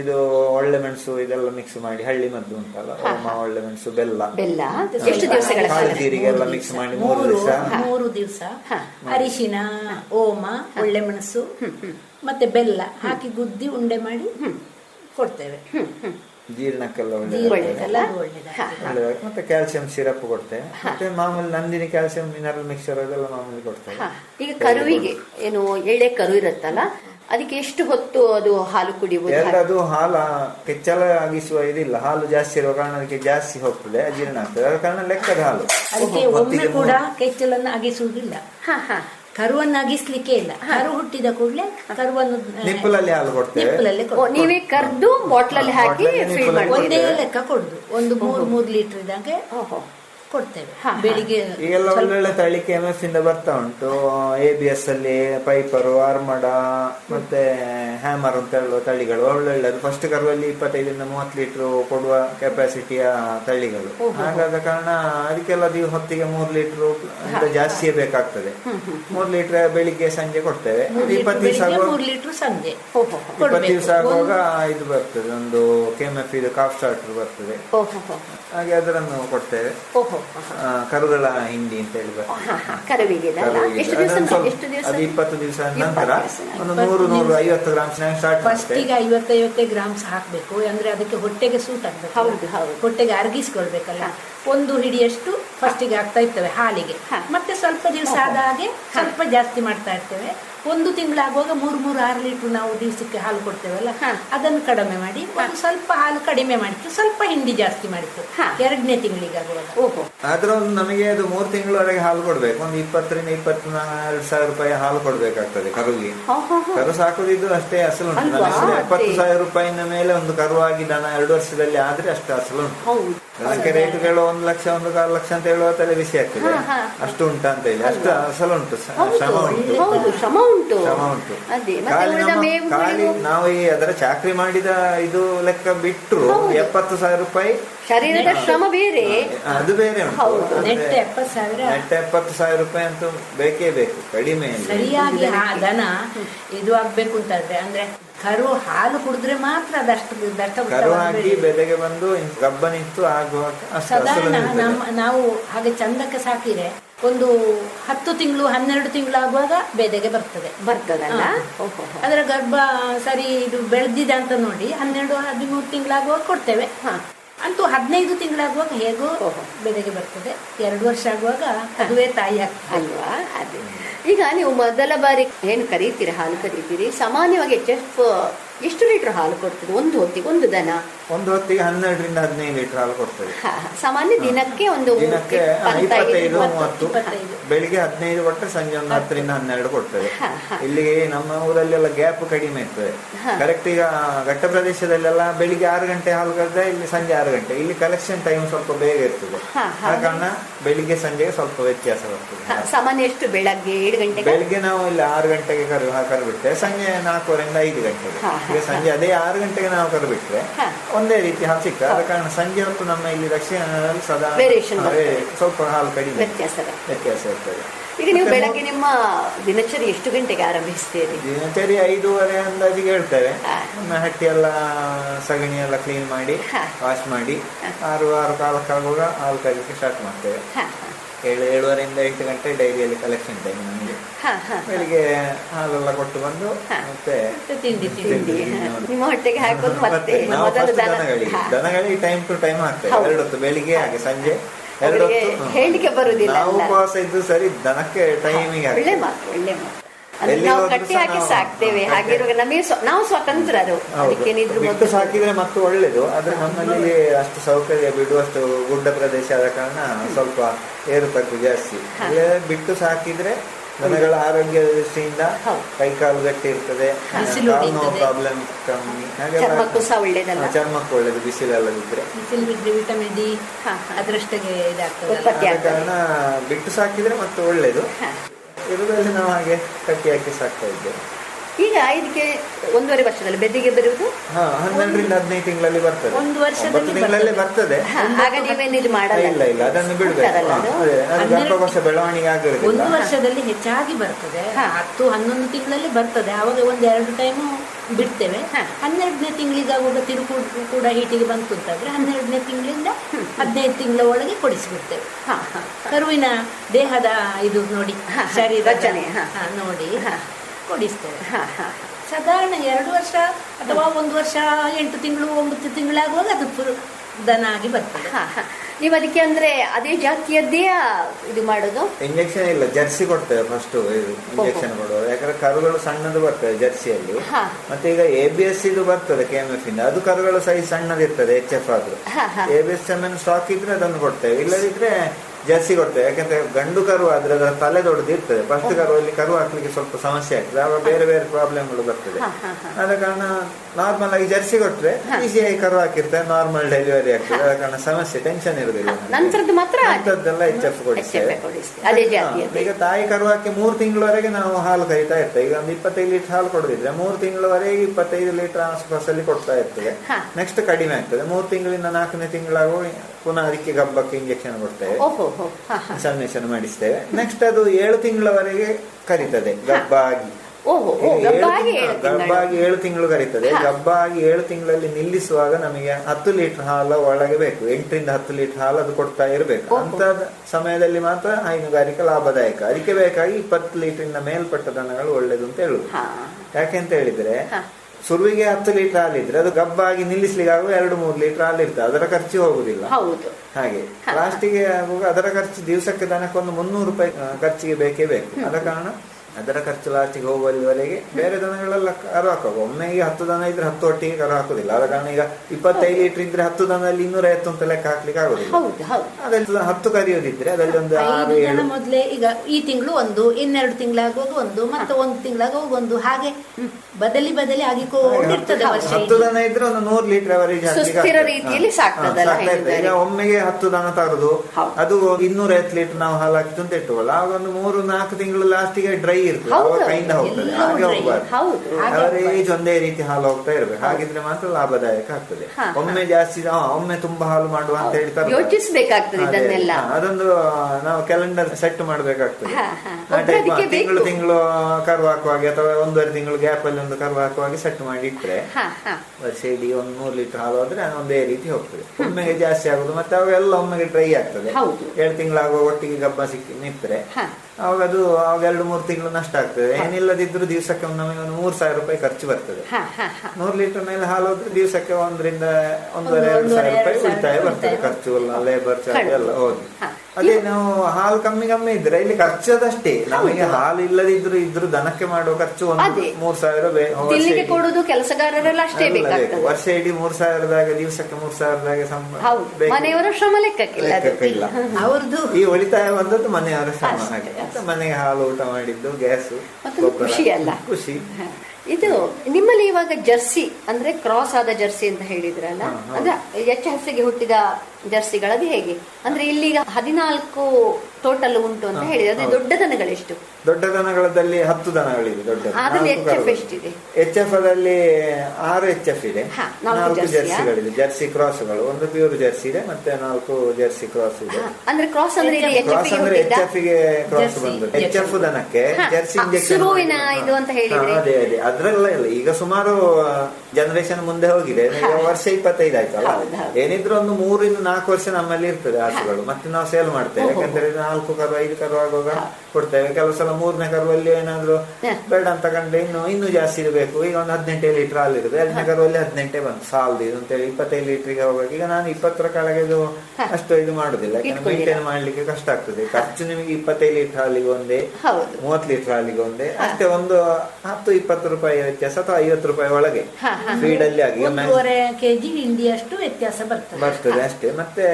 ಇದು ಒಳ್ಳೆ ಮೆಣಸು ಇದೆಲ್ಲ ಮಿಕ್ಸ್ ಮಾಡಿ ಹಳ್ಳಿ ಮದ್ದು ಉಂಟಲ್ಲ ಓಮ ಒಳ್ಳೆ ಮೆಣಸು ಬೆಲ್ಲ. ಬೆಲ್ಲ ಎಷ್ಟು ದಿವಸಗಳ ಎಲ್ಲ ಮಿಕ್ಸ್ ಮಾಡಿ ಮೂರು ಮೂರು ದಿವಸ. ಮೂರು ದಿವಸ. ಅರಿಶಿನ ಓಮ ಒಳ್ಳೆ ಮೆಣಸು ಮತ್ತೆ ಬೆಲ್ಲ. ಹಾಕಿ ಗುದ್ದಿ ಉಂಡೆ ಮಾಡಿ ಕೊಡ್ತೇವೆ. ಜೀರ್ಣಕ್ಕೆಲ್ಲ ಒಳ್ಳೆ ಜೀರ್ಣಕ್ಕೆಲ್ಲ? ಅದು ಒಳ್ಳೇದಾಗ್ತದೆ. ಒಳ್ಳೆದಾಗಿ ಮತ್ತೆ ಕ್ಯಾಲ್ಸಿಯಂ ಸಿರಪ್ ಕೊಡ್ತೇವೆ ಮತ್ತೆ ಮಾಮೂಲಿ ನಂದಿನಿ ಕ್ಯಾಲ್ಸಿಯಂ ಮಿನರಲ್ ಮಿಕ್ಸರ್ ಅದೆಲ್ಲ ಮಾಮೂಲಿ ಕೊಡ್ತೇವೆ ಈಗ ಕರುವಿಗೆ ಏನು ಎಳೆ ಕರು ಇರುತ್ತಲ್ಲ ಅದಕ್ಕೆ ಎಷ್ಟು ಹೊತ್ತು ಅದು ಹಾಲು ಕುಡಿಯುವುದು? ಅದು ಹಾಲು ಕೆಚ್ಚಲ ಆಗಿಸುವ ಇದಿಲ್ಲ. ಹಾಲು ಜಾಸ್ತಿ ಇರುವ ಕಾರಣ ಅದಕ್ಕೆ ಜಾಸ್ತಿ ಹೋಗ್ತದೆ ಜೀರ್ಣ ಆಗ್ತದೆ. ಅದ ಕಾರಣ ಲೆಕ್ಕದ ಹಾಲು. ಅದಕ್ಕೆ ಒಮ್ಮೆ ಕೂಡ. ಕೆಚ್ಚಲನ್ನು ಅಗಿಸುವುದಿಲ್ಲ. ಅಗಿಸ್ಲಿಕ್ಕೆ ಇಲ್ಲ. ಕರು ಹುಟ್ಟಿದ ಕೂಡಲೇ ಕರುವನ್ನು ನಿಪ್ಪಲಲ್ಲಿ ಹಾಲು ಕೊಡ್ತೇವೆ ನಿಪ್ಪಲಲ್ಲಿ ಓ, ಕೊಡ್ತೇವೆ. ನೀವೇ ಕರ್ದು ಬಾಟ್ಲಲ್ಲಿ ಹಾಕಿ ಮಾಡಿ ಒಂದೇ ಲೆಕ್ಕ ಕೊಡುದು. ಒಂದು ಮೂರು ಮೂರು ಲೀಟರ್ ಇದ್ದಂಗೆ ಓಹೋ. ಕೊಡ್ತೇವೆ. ಬೆಳಿಗ್ಗೆ ಈಗೆಲ್ಲ ಒಳ್ಳೊಳ್ಳೆ ಎಂ ಎಫ್ ಇಂದ ಬರ್ತಾ ಉಂಟು. ಎ ಬಿ ಎಸ್ ಅಲ್ಲಿ ಪೈಪರು ಆರ್ಮಡ ಮತ್ತೆ ಹ್ಯಾಮರ್ ಅಂತ ಹೇಳುವ ತಳಿಗಳು. ಒಳ್ಳೊಳ್ಳೆದು. ಫಸ್ಟ್ ಕರ್ವಲ್ಲಿ ಇಪ್ಪತ್ತೈದರಿಂದ ಮೂವತ್ತು ಲೀಟರ್ ಕೊಡುವ ಕೆಪಾಸಿಟಿಯ ತಳಿಗಳು. ಹಾಗಾದ ಕಾರಣ ಅದಕ್ಕೆಲ್ಲ ದಿವ ಹೊತ್ತಿಗೆ ಮೂರು ಲೀಟರ್ ಜಾಸ್ತಿಯೇ ಬೇಕಾಗ್ತದೆ. ಮೂರು ಲೀಟರ್ ಬೆಳಿಗ್ಗೆ ಸಂಜೆ ಕೊಡ್ತೇವೆ. ಇಪ್ಪತ್ತು ದಿವಸ ಇಪ್ಪತ್ತು ದಿವಸ ಆಗುವಾಗ ಇದು ಬರ್ತದೆ. ಒಂದು ಕೆಮ್ ಎಫ್ ಇದು ಕಾಫ್ ಸ್ಟಾರ್ಟರ್ ಬರ್ತದೆ. ಹಾಗೆ ಅದರನ್ನು ಕೊಡ್ತೇವೆ. ಓಹೋ ಕರುಗಳ ಹಿಂಡಿ ಅಂತ ಹೇಳಿ ಬರ್ತದೆ. ಹಾ, ಹಾ. ಕರುವಿಗೆ ಇದಲ್ಲ? ಕರುವಿಗೆ. ಎಷ್ಟು ದಿವಸ ಎಷ್ಟು ದಿವಸ? ಅದು ಇಪ್ಪತ್ತು ದಿವಸ ನಂತರ. ಒಂದು ನೂರು ನೂರು ಐವತ್ತು ಗ್ರಾಮ್ ಸ್ಟಾರ್ಟ್ ಮಾಡ್ತೇವೆ ಫಸ್ಟಿಗೆ ಐವತ್ತೈವತ್ತೇ ಗ್ರಾಮ್ಸ್ ಹಾಕ್ಬೇಕು. ಅಂದ್ರೆ ಅದಕ್ಕೆ ಹೊಟ್ಟೆಗೆ ಸೂಟ್ ಆಗ್ಬೇಕು. ಹೌದು, ಹೌದು. ಹೊಟ್ಟೆಗೆ ಅರ್ಗಿಸ್ಕೊಳ್ಬೇಕಲ್ಲ? ಒಂದು ಹಿಡಿಯಷ್ಟು ಫಸ್ಟಿಗೆ ಆಗ್ತಾ ಇರ್ತೇವೆ ಹಾಲಿಗೆ. ಮತ್ತೆ ಸ್ವಲ್ಪ ದಿವಸ ಆದ ಹಾಗೆ ಸ್ವಲ್ಪ ಜಾಸ್ತಿ ಮಾಡ್ತಾ ಇರ್ತೇವೆ. ಒಂದು ತಿಂಗಳಾಗುವಾಗ ಮೂರು ಮೂರು ಆರು ಲೀಟರ್ ನಾವು ದಿವಸಕ್ಕೆ ಹಾಲು ಕೊಡ್ತೇವಲ್ಲ ಅದನ್ನು ಕಡಿಮೆ ಮಾಡಿ ಒಂದು ಸ್ವಲ್ಪ ಹಾಲು ಕಡಿಮೆ ಮಾಡಿತ್ತು ಸ್ವಲ್ಪ ಹಿಂಡಿ ಜಾಸ್ತಿ ಮಾಡಿತ್ತು. ಎರಡನೇ ತಿಂಗಳಿಗೆ ಆಗುವಾಗ ಓಹೋ. ಆದ್ರೆ ಒಂದು ನಮಗೆ ಅದು ಮೂರು ತಿಂಗಳವರೆಗೆ ಹಾಲು ಕೊಡ್ಬೇಕು. ಒಂದು ಇಪ್ಪತ್ತರಿಂದ ಇಪ್ಪತ್ನಾಲ್ಕು ಸಾವಿರ ರೂಪಾಯಿ ಹಾಲು ಕೊಡ್ಬೇಕಾಗ್ತದೆ ಕರುವಿಗೆ. ಹೋ, ಹೋ, ಹೋ. ಕರು ಸಾಕುದಿದ್ದು ಅಷ್ಟೇ ಅಸಲು ಉಂಟು? ಎಪ್ಪತ್ತು ಸಾವಿರ ರೂಪಾಯಿನ ಮೇಲೆ ಒಂದು ಕರುವಾಗಿ ದನ ಎರಡು ವರ್ಷದಲ್ಲಿ ಆದ್ರೆ ಅಷ್ಟೇ ಅಸಲು ಉಂಟು. ರೇಟ್ ಕೇಳುವ ಒಂದು ಲಕ್ಷ ಒಂದು ಕಾಲು ಲಕ್ಷ ಅಂತ ಹೇಳುವ ತಲೆ ಬಿಸಿ ಆಗ್ತದೆ. ಅಷ್ಟು ಉಂಟು ಅಂತ ಹೇಳಿ. ಅಷ್ಟು ಅಸಲ ಉಂಟು. ಶ್ರಮ ಉಂಟು. ಹೌದು ಶ್ರಮ ಉಂಟು. ಶ್ರಮ ಉಂಟು. ಮತ್ತೆ ಖಾಲಿ ನಾವು ಈ ಅದರ ಚಾಕ್ರಿ ಮಾಡಿದ ಇದು ಲೆಕ್ಕ ಬಿಟ್ರು ಎಪ್ಪತ್ತು ಸಾವಿರ ರೂಪಾಯಿ ಶರೀರದ ಶ್ರಮ ಬೇರೆ. ಅದು ಬೇರೆ ಉಂಟು. ಎಪ್ಪತ್ತು ಸಾವಿರ. ರೂಪಾಯಿ ಅಂತೂ ಬೇಕೇ ಬೇಕು ಕಡಿಮೆ ಇಲ್ಲ. ಸರಿಯಾಗಿ ದನ ಇದು ಆಗ್ಬೇಕು ಅಂತಂದ್ರೆ ಅಂದ್ರೆ ಕರು ಹಾಲು ಕುಡಿದ್ರೆ ಮಾತ್ರ ಅದಷ್ಟು ದಟ್ಟ ಬೆದೆಗೆ ಬಂದು ಗಬ್ಬನಿತ್ತು ಗಬ್ಬ ನಿಂತು ಆಗುವಾಗ ಸಾಧಾರಣ ನಮ್ಮ ನಾವು ಹಾಗೆ ಚಂದಕ್ಕೆ ಸಾಕಿದ್ರೆ ಒಂದು ಹತ್ತು ತಿಂಗಳು ಹನ್ನೆರಡು ತಿಂಗಳಾಗುವಾಗ ಬೆದೆಗೆ ಬರ್ತದೆ. ಬರ್ತದಲ್ಲ. ಅದರ ಗರ್ಭ ಸರಿ ಇದು ಬೆಳೆದಿದೆ ಅಂತ ನೋಡಿ ಹನ್ನೆರಡು ಹದಿಮೂರು ತಿಂಗಳಾಗುವಾಗ ಕೊಡ್ತೇವೆ. ಅಂತೂ ಹದಿನೈದು ತಿಂಗಳಾಗುವಾಗ ಹೇಗೋ ಬೆದೆಗೆ ಬರ್ತದೆ. ಎರಡು ವರ್ಷ ಆಗುವಾಗ ಅದುವೇ ತಾಯಿ ಆಗ್ತದೆ. ಅಲ್ವಾ? ಅದೇ. ಈಗ ನೀವು ಮೊದಲ ಬಾರಿ ಏನು ಕರೀತೀರಿ ಹಾಲು ಕರೀತೀರಿ? ಸಾಮಾನ್ಯವಾಗಿ ಎಚ್ ಎಫ್ ಎಷ್ಟು ಲೀಟರ್ ಹಾಲು ಕೊಡ್ತದೆ ಒಂದು ಹೊತ್ತಿಗೆ ಒಂದು ದನ? ಒಂದು ಹೊತ್ತಿಗೆ ಹನ್ನೆರಡರಿಂದ ಹದಿನೈದು ಲೀಟರ್ ಹಾಲು ಕೊಡ್ತದೆ. ಸಾಮಾನ್ಯ ದಿನಕ್ಕೆ ಒಂದು ದಿನಕ್ಕೆ ಇಪ್ಪತ್ತೈದು, ಮೂವತ್ತು. ಬೆಳಿಗ್ಗೆ ಹದಿನೈದು ಕೊಟ್ಟರೆ ಸಂಜೆ ಒಂದು ಹತ್ತರಿಂದ ಹನ್ನೆರಡು ಕೊಡ್ತದೆ. ಇಲ್ಲಿ ನಮ್ಮ ಊರಲ್ಲೆಲ್ಲ ಗ್ಯಾಪ್ ಕಡಿಮೆ ಇರ್ತದೆ. ಕರೆಕ್ಟ್ ಈಗ ಘಟ್ಟ ಪ್ರದೇಶದಲ್ಲೆಲ್ಲ ಬೆಳಿಗ್ಗೆ ಆರು ಗಂಟೆ ಹಾಲು ಕರೆದ್ರೆ ಇಲ್ಲಿ ಸಂಜೆ ಆರು ಗಂಟೆ. ಇಲ್ಲಿ ಕಲೆಕ್ಷನ್ ಟೈಮ್ ಸ್ವಲ್ಪ ಬೇಗ ಇರ್ತದೆ. ಆ ಕಾರಣ ಬೆಳಿಗ್ಗೆ ಸಂಜೆಗೆ ಸ್ವಲ್ಪ ವ್ಯತ್ಯಾಸ ಬರ್ತದೆ. ಸಾಮಾನ್ಯ ಎಷ್ಟು? ಬೆಳಗ್ಗೆ ಏಳು ಗಂಟೆ ಬೆಳಿಗ್ಗೆ ನಾವು ಇಲ್ಲಿ ಆರು ಗಂಟೆಗೆ ಕರು ಕರೆಬಿಡ್ತೇವೆ. ಸಂಜೆ ನಾಲ್ಕೂವರೆಯಿಂದ ಐದು ಗಂಟೆಗೆ. ಈಗ ಸಂಜೆ ಅದೇ ಆರು ಗಂಟೆಗೆ ನಾವು ಕರೆಬಿಟ್ರೆ. ಒಂದೇ ರೀತಿ ಹಾಲು ಸಿಗ್ತದೆ. ಆದ ಕಾರಣ ಸಂಜೆ ಹೊತ್ತು ನಮ್ಮ ಇಲ್ಲಿ ದಕ್ಷಿಣ ಕನ್ನಡದಲ್ಲಿ ಸದಾ ಸ್ವಲ್ಪ ಹಾಲು ಕಡಿಮೆ. ವ್ಯತ್ಯಾಸ ಇರ್ತದೆ. ಈಗ ನೀವು ಬೆಳಗ್ಗೆ ನಿಮ್ಮ ದಿನಚರಿ ಎಷ್ಟು ಗಂಟೆಗೆ ಆರಂಭಿಸ್ತೀರಿ? ದಿನಚರಿ ಐದೂವರೆ ಅಂದಾಜಿಗೆ ಹೇಳ್ತೇವೆ. ನಮ್ಮ ಹಟ್ಟಿ ಎಲ್ಲ ಸಗಣಿ ಎಲ್ಲ ಕ್ಲೀನ್ ಮಾಡಿ ವಾಶ್ ಮಾಡಿ ಆರು ಆರು ಕಾಲಕ್ಕಾಗುವಾಗ ಹಾಲು ಕರೀಲಿಕ್ಕೆ ಸ್ಟಾರ್ಟ್ ಮಾಡ್ತೇವೆ. ಏಳು ಏಳುವರೆಯಿಂದ ಎಂಟು ಗಂಟೆ ಡೈರಿಯಲ್ಲಿ ಕಲೆಕ್ಷನ್ ಟೈಮ್ ನಮಗೆ. ಬೆಳಿಗ್ಗೆ ಹಾಲೆಲ್ಲ ಕೊಟ್ಟು ಬಂದು ಮತ್ತೆ ತಿಂಡಿ ತಿಂಡಿ. ನಿಮ್ಮ ಹೊಟ್ಟೆಗೆ ಹಾಕೋದು ಮತ್ತೆ ದನಗಳಿಗೆ. ದನಗಳಿಗೆ ಟೈಮ್ ಟು ಟೈಮ್ ಹಾಕ್ತೇವೆ. ಎರಡು ಹೊತ್ತು ಬೆಳಿಗ್ಗೆ ಹಾಗೆ ಸಂಜೆ. ಎರಡು ಹೊತ್ತು ಹ್ಮ್. ಹೇಳಿಕೆ ಬರುದಿಲ್ಲ ನಾವು ಉಪವಾಸ ಇದ್ದು ಸರಿ ದನಕ್ಕೆ ಟೈಮಿಗೆ ಒಳ್ಳೆ ಮಾತು ಒಳ್ಳೆ ಮಾತು. ಅಂದ್ರೆ ಎಲ್ಲಿ ನಾವು ಹೋದ್ರೂ ಕಟ್ಟಿ ಹಾಕಿ ನಾವು- ಸಾಕ್ತೇವೆ. ಹಾಗಿರುವಾಗ ನಮಗೆ ನಾವು ಸ್ವತಂತ್ರರು ಅದಕ್ಕೇನಿದ್ರು ಬಿಟ್ಟು ಸಾಕಿದ್ರೆ ಮತ್ತೆ ಒಳ್ಳೇದು. ಆದ್ರೆ ನಮ್ಮಲ್ಲಿ ಅಷ್ಟು ಸೌಕರ್ಯ ಬಿಡುವಷ್ಟು ಗುಡ್ಡ ಪ್ರದೇಶ ಆದ ಕಾರಣ ಸ್ವಲ್ಪ ಏರು ತಗ್ಗು ಜಾಸ್ತಿ. ಬಿಟ್ಟು ಸಾಕಿದ್ರೆ ಮನೆಗಳ ಆರೋಗ್ಯ ದೃಷ್ಟಿಯಿಂದ ಕೈಕಾಲು ಕೈ ಕಾಲು ಗಟ್ಟಿ ಇರ್ತದೆ. ಪ್ರಾಬ್ಲಮ್ ಕಮ್ಮಿ. ಚರ್ಮಕ್ಕೂ ಒಳ್ಳೇದು ಬಿಸಿಲೆಲ್ಲ ಬಿದ್ರೆ ವಿಟಮಿನ್ ಡಿ. ಅದರಷ್ಟಕ್ಕೆ ಇದಾಗ್ತದೆ ಕಾರಣ ಬಿಟ್ಟು ಸಾಕಿದ್ರೆ ಮತ್ತೆ ಒಳ್ಳೇದು. ಹಾ. ಇರುದಲ್ಲಿ ನಾವು ಹಾಗೆ ಕಟ್ಟಿ ಹಾಕಿ ಸಾಕ್ತಾ ಇದ್ದೇವೆ ಈಗ ಕೆ ಒಂದೂವರೆ ವರ್ಷದಲ್ಲಿ ಬೆದ್ದಿಗೆ ಬರುವುದು? ಹನ್ನೆರಡರಿಂದ ಹದಿನೈದು ತಿಂಗಳಲ್ಲಿ ಬರ್ತದೆ. ಒಂದು ವರ್ಷದಲ್ಲಿ ತಿಂಗಳಲ್ಲಿ ಬರ್ತದೆ. ಆಗ ನೀವೇನು ಇದು ಮಾಡಲ್ಲ. ಇಲ್ಲ ಇಲ್ಲ ಅದನ್ನು ಬಿಡಬೇಕು. ವರ್ಷ ಬೆಳವಣಿಗೆ ಆಗಿರುತ್ತೆ ಒಂದು ವರ್ಷದಲ್ಲಿ ಹೆಚ್ಚಾಗಿ ಬರ್ತದೆ. ಹತ್ತು ಹನ್ನೊಂದು ತಿಂಗಳಲ್ಲಿ ಬರ್ತದೆ. ಆವಾಗ ಒಂದು ಎರಡು ಟೈಮು ಬಿಡ್ತೇವೆ. ಹನ್ನೆರಡನೇ ತಿಂಗಳಿಗಾಗುವಾಗ ತಿರುಕೂಡ್ ಕೂಡ ಹೀಟಿಗೆ ಬಂತು ಕುಂತಾದ್ರೆ ಹನ್ನೆರಡನೇ ತಿಂಗಳಿಂದ ಹದಿನೈದು ತಿಂಗಳ ಒಳಗೆ ಕೊಡಿಸಿಬಿಡ್ತೇವೆ. ಕರುವಿನ ದೇಹದ ಇದು ನೋಡಿ. ಶರೀರ. ನೋಡಿ. ಕೊಡಿಸ್ತೇವೆ. ಸಾಧಾರಣ ಎರಡು ವರ್ಷ ಅಥವಾ ಒಂದು ವರ್ಷ ಎಂಟು ತಿಂಗಳು ಒಂಬತ್ತು ತಿಂಗಳಾಗುವಾಗ ಅದು ಪುರು- ದನ ಆಗಿ ಬರ್ತದೆ. ನೀವು ಅದಕ್ಕೆ ಅಂದ್ರೆ ಅದೇ ಜಾತಿಯದ್ದೇ ಇದು ಮಾಡೋದು? ಇಂಜೆಕ್ಷನ್ ಇಲ್ಲ ಜರ್ಸಿ ಕೊಡ್ತೇವೆ ಫಸ್ಟ್ ಇಂಜೆಕ್ಷನ್ ಕೊಡೋದು ಯಾಕಂದ್ರೆ ಕರುಗಳು ಸಣ್ಣದು ಬರ್ತದೆ ಜರ್ಸಿಯಲ್ಲಿ. ಮತ್ತೆ ಈಗ ಎ ಬಿ ಎಸ್ ಇದು ಬರ್ತದೆ ಕೆ ಎಂ ಎಫ್ ಇಂದ. ಅದು ಕರುಗಳು ಸೈಜ್ ಸಣ್ಣದಿರ್ತದೆ ಎಚ್ ಎಫ್ ಆದ್ರೂ. ಎ ಬಿ ಎಸ್ ಸ್ಟಾಕ್ ಇದ್ರೆ ಅದನ್ನು ಕೊಡ್ತೇವೆ. ಇಲ್ಲದಿದ್ರೆ ಜರ್ಸಿ ಕೊಡ್ತೇವೆ. ಯಾಕಂದ್ರೆ ಗಂಡು ಕರು ಆದ್ರೆ ಅದರ ತಲೆ ದೊಡ್ಡದಿರ್ತದೆ ಫಸ್ಟ್ ಕರು ಅಲ್ಲಿ ಕರು ಹಾಕ್ಲಿಕ್ಕೆ ಸ್ವಲ್ಪ ಸಮಸ್ಯೆ ಆಗ್ತದೆ. ಆವಾಗ ಬೇರೆ ಬೇರೆ ಪ್ರಾಬ್ಲಮ್ಗಳು ಬರ್ತದೆ. ಆದ ಕಾರಣ ನಾರ್ಮಲ್ ಆಗಿ ಜರ್ಸಿ ಕೊಟ್ರೆ ಈಸಿಯಾಗಿ ಕರು ಹಾಕಿರ್ತದೆ ನಾರ್ಮಲ್ ಡೆಲಿವರಿ ಆಗ್ತದೆ. ಆದ ಕಾರಣ ಸಮಸ್ಯೆ ಟೆನ್ಷನ್ ಇರುದಿಲ್ಲ ಅಂಥದ್ದೆಲ್ಲ ಎಚ್ ಎಫ್ ಕೊಡಿಸ್ತೇವೆ. ಈಗ ತಾಯಿ ಕರು ಹಾಕಿ ಮೂರು ತಿಂಗಳವರೆಗೆ ನಾವು ಹಾಲು ಕರಿತಾ ಇರ್ತೇವೆ. ಈಗ ಒಂದು ಇಪ್ಪತ್ತೈದು ಲೀಟರ್ ಹಾಲು ಕೊಡದಿದ್ರೆ ಮೂರು ತಿಂಗಳವರೆಗೆ ಇಪ್ಪತ್ತೈದು ಲೀಟರ್ ಆಸುಪಾಸಲ್ಲಿ ಕೊಡ್ತಾ ಇರ್ತದೆ ನೆಕ್ಸ್ಟ್ ಕಡಿಮೆ ಆಗ್ತದೆ. ಮೂರು ತಿಂಗಳಿಂದ ನಾಲ್ಕನೇ ತಿಂಗಳಾಗುವ ಪುನಃ ಅದಕ್ಕೆ ಗಬ್ಬಕ್ಕೆ ಇಂಜೆಕ್ಷನ್ ಕೊಡ್ತೇವೆ. ಹಾ. ಮಾಡಿಸ್ತೇವೆ ನೆಕ್ಸ್ಟ್ ಅದು ಏಳು ತಿಂಗಳವರೆಗೆ ಕರೀತದೆ ಗಬ್ಬಾಗಿ ಗಬ್ಬಾಗಿ ತಿಂಗಳು- ಏಳು ತಿಂಗಳು. ಕರೀತದೆ. ಗಬ್ಬಾಗಿ ಏಳು ತಿಂಗಳಲ್ಲಿ ನಿಲ್ಲಿಸುವಾಗ ನಮಗೆ ಹತ್ತು ಲೀಟರ್ ಹಾಲು ಒಳಗೆ ಬೇಕು ಎಂಟರಿಂದ ಹತ್ತು ಲೀಟರ್ ಹಾಲು ಅದು ಕೊಡ್ತಾ ಇರಬೇಕು. ಅಂತ ಸಮಯದಲ್ಲಿ ಮಾತ್ರ ಹೈನುಗಾರಿಕೆ ಲಾಭದಾಯಕ ಅದಕ್ಕೆ ಬೇಕಾಗಿ ಇಪ್ಪತ್ತು ಲೀಟರ್ ಮೇಲ್ಪಟ್ಟ ದನಗಳು ಒಳ್ಳೇದು ಅಂತ ಹೇಳುದು. ಯಾಕೆಂತ ಹೇಳಿದ್ರೆ. ಸುರುವಿಗೆ ಹತ್ತು ಲೀಟರ್ ಹಾಲಿದ್ರೆ ಅದು ಗಬ್ಬಾಗಿ ನಿಲ್ಲಿಸ್ಲಿಕ್ಕೆ ಆಗುವ ಎರಡು ಮೂರು ಲೀಟರ್ ಹಾಲು ಇರ್ತದೆ. ಅದರ ಖರ್ಚು ಹೋಗುದಿಲ್ಲ. ಹಾಗೆ. ಲಾಸ್ಟಿಗೆ ಆಗುವಾಗ ಅದರ ಖರ್ಚು ದಿವಸಕ್ಕೆ ದನಕ್ಕೆ ಒಂದು ಮುನ್ನೂರು ರೂಪಾಯಿ ಖರ್ಚಿಗೆ ಬೇಕೇ ಬೇಕು. ಆದ ಕಾರಣ ಅದರ ಖರ್ಚು ಲಾಸ್ಟಿಗೆ ಹೋಗುವಲ್ಲಿವರೆಗೆ ಬೇರೆ ದನಗಳೆಲ್ಲ ಕರು ಹಾಕುವ. ಈಗ ಹತ್ತು ದನ ಇದ್ರೆ ಹತ್ತು ಒಟ್ಟಿಗೆ ಕರು ಹಾಕುದಿಲ್ಲ ಆದ ಕಾರಣ ಈಗ ಇಪ್ಪತ್ತೈದು ಲೀಟರ್ ಇದ್ರೆ ಹತ್ತು ದನದಲ್ಲಿ ಇನ್ನೂರ ಐವತ್ತು ಅಂತ ಲೆಕ್ಕ ಹಾಕ್ಲಿಕ್ಕೆ ಆಗುದಿಲ್ಲ ಹೌದು ಹೌದು. ಅದರಲ್ಲಿ ಹತ್ತು ಕರಿಯೋದಿದ್ರೆ ಅದರಲ್ಲಿ ಒಂದು ಆರು ಐದು ಏಳು ಮೊದಲೇ ಈಗ ಈ ತಿಂಗಳು ಒಂದು ಇನ್ನೆರಡು ತಿಂಗಳಾಗೋದು ಒಂದು ಮತ್ತೆ ಒಂದು ತಿಂಗಳಾಗುವಾಗ ಒಂದು. ಹಾಗೆ ಬದಲಿ ಬದಲಿ ಆಗಿ ಹತ್ತು. ದನ ಇದ್ರೆ ಒಂದು ನೂರು ಲೀಟರ್ ಅವರೇಜ್ ಸುಸ್ಥಿರ ರೀತಿಯಲ್ಲಿ ಸಾಕ್ತದಲ್ಲ ಈಗ ಒಮ್ಮೆಗೆ ಹತ್ತು ದನ ತರುದು ಅದು ಇನ್ನೂರ ಐವತ್ತು ಲೀಟರ್ ನಾವು ಹಾಲು ಹಾಕಿತು ಅಂತ ಇಟ್ಟುವಲ್ಲ. ಆಗ ಒಂದು ಮೂರು ನಾಲ್ಕು ತಿಂಗಳು ಲಾಸ್ಟಿಗೆ ಡ್ರೈ ಇರ್ತದೆ. ಕೈಯಿಂದ ಹೋಗ್ತದೆ. ಹಾಗೆ. ಹೋಗ್ಬಾರ್ದು. ಒಂದೇ ರೀತಿ ಹಾಲು ಹೋಗ್ತಾ ಇರ್ಬೇಕು. ಹಾಗಿದ್ರೆ ಮಾತ್ರ ಲಾಭದಾಯಕ ಆಗ್ತದೆ. ಒಮ್ಮೆ ಜಾಸ್ತಿ ಒಮ್ಮೆ ತುಂಬಾ ಹಾಲು ಮಾಡುವ ಅಂತ ಹೇಳ್ತಾರೆ ಅದೊಂದು ನಾವು ಕ್ಯಾಲೆಂಡರ್ ಸೆಟ್ ಮಾಡ್ಬೇಕಾಗ್ತದೆ. ತಿಂಗಳು ತಿಂಗಳು ಕರು ಹಾಕುವಾಗೆ ಅಥವಾ ಒಂದೂವರೆ ತಿಂಗಳು ಗ್ಯಾಪ್ ಅಲ್ಲಿ ಒಂದು ಕರು ಹಾಕುವಾಗೆ ಸೆಟ್ ಮಾಡಿ ಇಟ್ರೆ ವರ್ಷ ಇಡೀ ಒಂದು ನೂರು ಲೀಟರ್ ಹಾಲು ಆದ್ರೆ ಒಂದೇ ರೀತಿ ಹೋಗ್ತದೆ. ಒಮ್ಮೆಗೆ ಜಾಸ್ತಿ ಆಗುದು ಮತ್ತೆ ಅವೆಲ್ಲ ಒಮ್ಮೆಗೆ ಟ್ರೈ ಆಗ್ತದೆ. ಎರಡು ಏಳು ತಿಂಗಳಾಗುವ ಒಟ್ಟಿಗೆ ಗಬ್ಬ ಸಿಕ್ಕಿ ನಿಂತ್ರೆ. ಅವಾಗ ಅದು ಅವಾಗ ಎರಡು ಮೂರು ತಿಂಗಳು ನಷ್ಟ ಆಗ್ತದೆ. ಏನಿಲ್ಲದಿದ್ರು ದಿವಸಕ್ಕೆ ಒಂದು ನಮಗೆ ಒಂದು ಮೂರು ಸಾವಿರ ರೂಪಾಯಿ ಖರ್ಚು ಬರ್ತದೆ. ನೂರು ಲೀಟರ್ ಮೇಲೆ ಹಾಲು ಹೋದ್ರೆ ದಿವಸಕ್ಕೆ ಒಂದರಿಂದ ಒಂದೂವರೆ ಎರಡು ಸಾವಿರ ರೂಪಾಯಿ ಉಳಿತಾಯ ಬರ್ತದೆ ಖರ್ಚು ಎಲ್ಲ ಲೇಬರ್ ಚಾರ್ಜ್ ಎಲ್ಲ ಹೌದು. ಅದೇ ನಾವು ಹಾಲು ಕಮ್ಮಿ ಕಮ್ಮಿ ಇದ್ರೆ ಇಲ್ಲಿ ಖರ್ಚದಷ್ಟೇ ನಮಗೆ ಹಾಲು ಇಲ್ಲದಿದ್ರು ಇದ್ರು ದನಕ್ಕೆ ಮಾಡುವ ಖರ್ಚು ಒಂದು. ಮೂರ್ ಸಾವಿರ ಕೊಡುದು ಕೆಲಸಗಾರರೆಲ್ಲ ಅಷ್ಟೇ. ಬೇಕಾಗ್ತದೆ ವರ್ಷ ಇಡೀ ಮೂರ್ ಸಾವಿರದಾಗ ದಿವಸಕ್ಕೆ ಮೂರ್ ಸಾವಿರದಾಗ. ಮನೆಯವರ ಶ್ರಮ ಲೆಕ್ಕಕ್ಕಿಲ್ಲ [laughs] ಅವ್ರದ್ದು ಈ ಉಳಿತಾಯ ಬಂದದ್ದು ಮನೆಯವರ ಶ್ರಮ ಹಾಗೆ. ಮನೆಗೆ ಹಾಲು ಊಟ ಮಾಡಿದ್ದು ಗ್ಯಾಸ್ ಖುಷಿ ಅಲ್ಲ? ಖುಷಿ ಇದು ನಿಮ್ಮಲ್ಲಿ ಇವಾಗ ಜರ್ಸಿ ಅಂದ್ರೆ ಕ್ರಾಸ್ ಆದ ಜರ್ಸಿ ಅಂತ ಹೇಳಿದ್ರಲ್ಲ? ಅಂದ್ರೆ ಎಚ್ ಹಸಿಗೆ ಹುಟ್ಟಿದ ಜರ್ಸಿಗಳದು ಹೇಗೆ? ಅಂದ್ರೆ ಇಲ್ಲಿ ಹದಿನಾಲ್ಕು ಟೋಟಲ್ ಉಂಟು ಅಂತ ಹೇಳಿದ್ರೆ. ಅದೇ ದೊಡ್ಡ ದನಗಳೆಷ್ಟು ದೊಡ್ಡ ದನಗಳಲ್ಲಿ ಹತ್ತು ದನಗಳಿವೆ ದೊಡ್ಡ ಅದ್ರಲ್ಲಿ HF ಎಷ್ಟಿದೆ? ಎಚ್ ಎಫ್ ಅಲ್ಲಿ ಆರು ಎಚ್ ಎಫ್ ಇದೆ. ನಾಲ್ಕು? ಜರ್ಸಿಗಳಿದೆ ಜರ್ಸಿ ಕ್ರಾಸ್ಗಳು ಒಂದು ಪ್ಯೂರ್ ಜರ್ಸಿ ಇದೆ ಮತ್ತೆ ನಾಲ್ಕು ಜರ್ಸಿ ಕ್ರಾಸ್ ಇದೆ. ಅಂದ್ರೆ ಕ್ರಾಸ್ ಅಂದ್ರೆ ಕ್ರಾಸ್ ಅಂದ್ರೆ ಎಚ್ ಎಫ್ಗೆ ಕ್ರಾಸ್ ಬಂದು. ಎಚ್ ಎಫ್ ದನಕ್ಕೆ ಜರ್ಸಿ ಇಂಜೆಕ್ಷನ್ ಇದು ಅಂತ ಹೇಳಿದ್ರೆ? ಅದೇ ಅದೇ. ಅದ್ರಲ್ಲ ಇಲ್ಲ. ಈಗ ಸುಮಾರು ಜನರೇಷನ್ ಮುಂದೆ ಹೋಗಿದೆ. ವರ್ಷ ಇಪ್ಪತ್ತೈದು ಆಯ್ತಲ್ಲ. ಏನಿದ್ರು ಒಂದು ಮೂರಿಂದ ನಾಲ್ಕು ವರ್ಷ ನಮ್ಮಲ್ಲಿ ಇರ್ತದೆ ಹಸುಗಳು ಮತ್ತೆ ನಾವು ಸೇಲ್ ಮಾಡ್ತೇವೆ. ಯಾಕಂದ್ರೆ ನಾಲ್ಕು ಕರು ಐದು ಕರು ಆಗುವಾಗ ಕೊಡ್ತೇವೆ. ಕೆಲವು ಸಲ ಮೂರನೇ ಕರುವಲ್ಲಿ ಏನಾದ್ರು. ಬೇಡ ಅಂತ ಕಂಡ್ರೆ ಇನ್ನು ಇನ್ನೂ ಜಾಸ್ತಿ ಇರಬೇಕು. ಈಗ ಒಂದು ಹದಿನೆಂಟೇ ಲೀಟರ್ ಹಾಲು ಇರುದು ಎರಡನೇ ಕರುವಲ್ಲಿ ಹದಿನೆಂಟೇ ಬಂತು. ಸಾಲ್ದು ಇದು ಅಂತೇಳಿ ಇಪ್ಪತ್ತೈದು ಲೀಟರ್ಗೆ ಹೋಗಬೇಕು ಈಗ ನಾನು ಇಪ್ಪತ್ತರ ಕೆಳಗೆ ಇದು ಅಷ್ಟು ಇದು ಮಾಡುದಿಲ್ಲ. ಮೇಂಟೈನ್ ಮಾಡ್ಲಿಕ್ಕೆ ಕಷ್ಟ ಆಗ್ತದೆ. ಖರ್ಚು ನಿಮಗೆ ಇಪ್ಪತ್ತೈದು ಲೀಟರ್ ಹಾಲಿಗೆ ಒಂದೇ ಮೂವತ್ತು ಲೀಟರ್ ಹಾಲಿಗೆ ಒಂದೇ. ಅಷ್ಟೇ ಒಂದು ಹತ್ತು ಇಪ್ಪತ್ತು ರೂಪಾಯಿ ವ್ಯತ್ಯಾಸ ಅಥವಾ ಐವತ್ತು ರೂಪಾಯಿ ಒಳಗೆ ಫೀಡ್ ಅಲ್ಲಿ ಆಗಿ. ವ್ಯತ್ಯಾಸ ಬರ್ತದೆ. ಬರ್ತದೆ ಅಷ್ಟೇ. ಮತ್ತೆ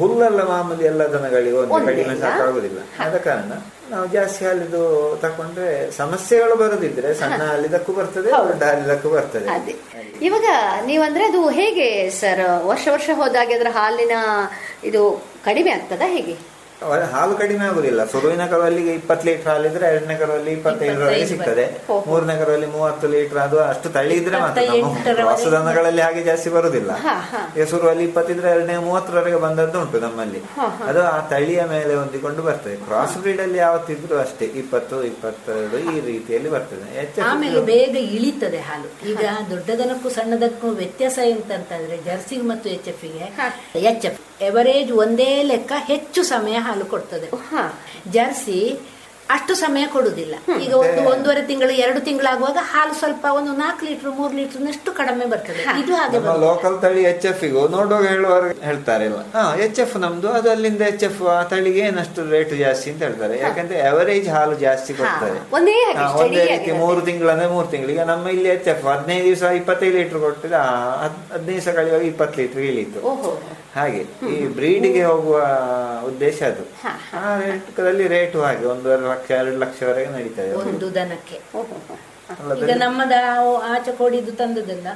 ಹುಲ್ಲೆಲ್ಲ ಮಾಮೂಲಿ ಎಲ್ಲ ದನಗಳಿಗೆ ಒಂದು ಕಡಿಮೆ ಅಲ್ಲ? ಸಾಕಾಗುದಿಲ್ಲ ಆದ ಕಾರಣ ನಾವು ಜಾಸ್ತಿ ಹಾಲಿದು ತಕೊಂಡ್ರೆ ಸಮಸ್ಯೆಗಳು ಬರೋದಿದ್ರೆ ಸಣ್ಣ ಹಾಲಿದಕ್ಕೂ ಬರ್ತದೆ ದೊಡ್ಡ ಹಾಲಿದಕ್ಕೂ ಬರ್ತದೆ. ಅದೇ. ಇವಾಗ ನೀವಂದ್ರೆ ಅದು ಹೇಗೆ ಸರ್? ವರ್ಷ ವರ್ಷ ಹೋದಾಗ ಅದರ ಹಾಲಿನ ಇದು ಕಡಿಮೆ ಆಗ್ತದಾ ಹೇಗೆ? ಹಾಲು ಕಡಿಮೆ ಆಗುದಿಲ್ಲ. ಸುರುವಿನ ಕರುವಲ್ಲಿಗೆ ಇಪ್ಪತ್ತು ಲೀಟರ್ ಹಾಲಿದ್ರೆ ಎರಡನೇ ಕರುವಲ್ಲಿ ಇಪ್ಪತ್ತೈದರಲ್ಲಿ ಸಿಗ್ತದೆ. ಮೂರನೇ ಕರುವಲ್ಲಿ ಮೂವತ್ತು ಲೀಟರ್ ಅದು ಅಷ್ಟು ತಳ್ಳಿ ಇದ್ರೆ ಮಾತ್ರ ನಮ್ಮ ಇಪ್ಪತ್ತೈದರವರೆಗೆ ಹೊಸ ದನಗಳಲ್ಲಿ ಹಾಗೆ ಜಾಸ್ತಿ ಬರುದಿಲ್ಲ. ಶುರುವಲ್ಲಿ ಇಪ್ಪತ್ತಿದ್ರೆ ಎರಡನೇ ಮೂವತ್ತರವರೆಗೆ ಬಂದದ್ದು ಉಂಟು ನಮ್ಮಲ್ಲಿ. ಅದು ಆ ತಳಿಯ ಮೇಲೆ ಹೊಂದಿಕೊಂಡು ಬರ್ತದೆ. ಕ್ರಾಸ್ ಬ್ರೀಡ್ ಅಲ್ಲಿ ಯಾವತ್ತಿದ್ರು ಅಷ್ಟೇ ಇಪ್ಪತ್ತು ಇಪ್ಪತ್ತೆರಡು ಈ ರೀತಿಯಲ್ಲಿ ಬರ್ತದೆ. ಆಮೇಲೆ ಬೇಗ ಇಳಿತದೆ ಹಾಲು. ಈಗ ದೊಡ್ಡದನಕ್ಕೂ ಸಣ್ಣದಕ್ಕೂ ವ್ಯತ್ಯಾಸ ಎಂತಂತಂದ್ರೆ ಜರ್ಸಿ ಮತ್ತು ಎಚ್ ಎಫ್ಗೆ ಎಚ್ ಎಫ್ ಎವರೇಜ್ ಒಂದೇ ಲೆಕ್ಕ ಹೆಚ್ಚು ಸಮಯ ಹಾಲು ಕೊಡ್ತದೆ ಹಾ. ಜರ್ಸಿ ಅಷ್ಟು ಸಮಯ ಕೊಡುದಿಲ್ಲ ಈಗ ಒಂದು ಒಂದೂವರೆ ತಿಂಗಳು ಎರಡು ತಿಂಗಳಾಗುವಾಗ ಹಾಲು ಸ್ವಲ್ಪ ಒಂದು ನಾಲ್ಕು ಲೀಟರ್ ಮೂರು ಲೀಟರ್ನಷ್ಟು ಕಡಿಮೆ ಬರ್ತದೆ. ಇದು ಹಾಗೆ ಲೋಕಲ್ ತಳಿ ಎಚ್ ಎಫ್ ನೋಡುವಾಗ ಹೇಳುವವರು ಹೇಳ್ತಾರೆ ಎಚ್ ಎಫ್ ನಮ್ದು ಅದು ಅಲ್ಲಿಂದ ಎಚ್ ಎಫ್ ಆ ತಳಿಗೆ ಏನಷ್ಟು ರೇಟ್ ಜಾಸ್ತಿ ಅಂತ ಹೇಳ್ತಾರೆ. ಯಾಕಂದ್ರೆ ಅವರೇಜ್ ಹಾಲು ಜಾಸ್ತಿ ಕೊಡ್ತಾರೆ. ಒಂದೇ ಒಂದೇ ರೀತಿ. ಮೂರು ತಿಂಗಳಂದ್ರೆ ಮೂರು ತಿಂಗಳು. ಈಗ ನಮ್ಮ ಇಲ್ಲಿ ಎಚ್ ಎಫ್ ಹದಿನೈದು ದಿವಸ ಇಪ್ಪತ್ತೈದು ಲೀಟರ್ ಕೊಟ್ಟಿದೆ. ಆ, ಹದ್- ಹದಿನೈದು ದಿವಸ ಕಳೆಯುವಾಗ ಇಪ್ಪತ್ತು ಲೀಟರ್ ಇಳಿತು ಹಾಗೆ ಈ ಬ್ರೀಡ್ಗೆ ಹೋಗುವ ಉದ್ದೇಶ ಅದು. ಆ ರೇಟ್ ರೇಟು ಹಾಗೆ ಒಂದೂವರೆ ಲಕ್ಷ ಎರಡು ಲಕ್ಷವರೆಗೆ ನಡೀತದೆ ಒಂದು ದನಕ್ಕೆ. ಈಗ ನಮ್ಮದ ಆಚೆ ಕೊಡಿದ್ದು ತಂದದಲ್ಲ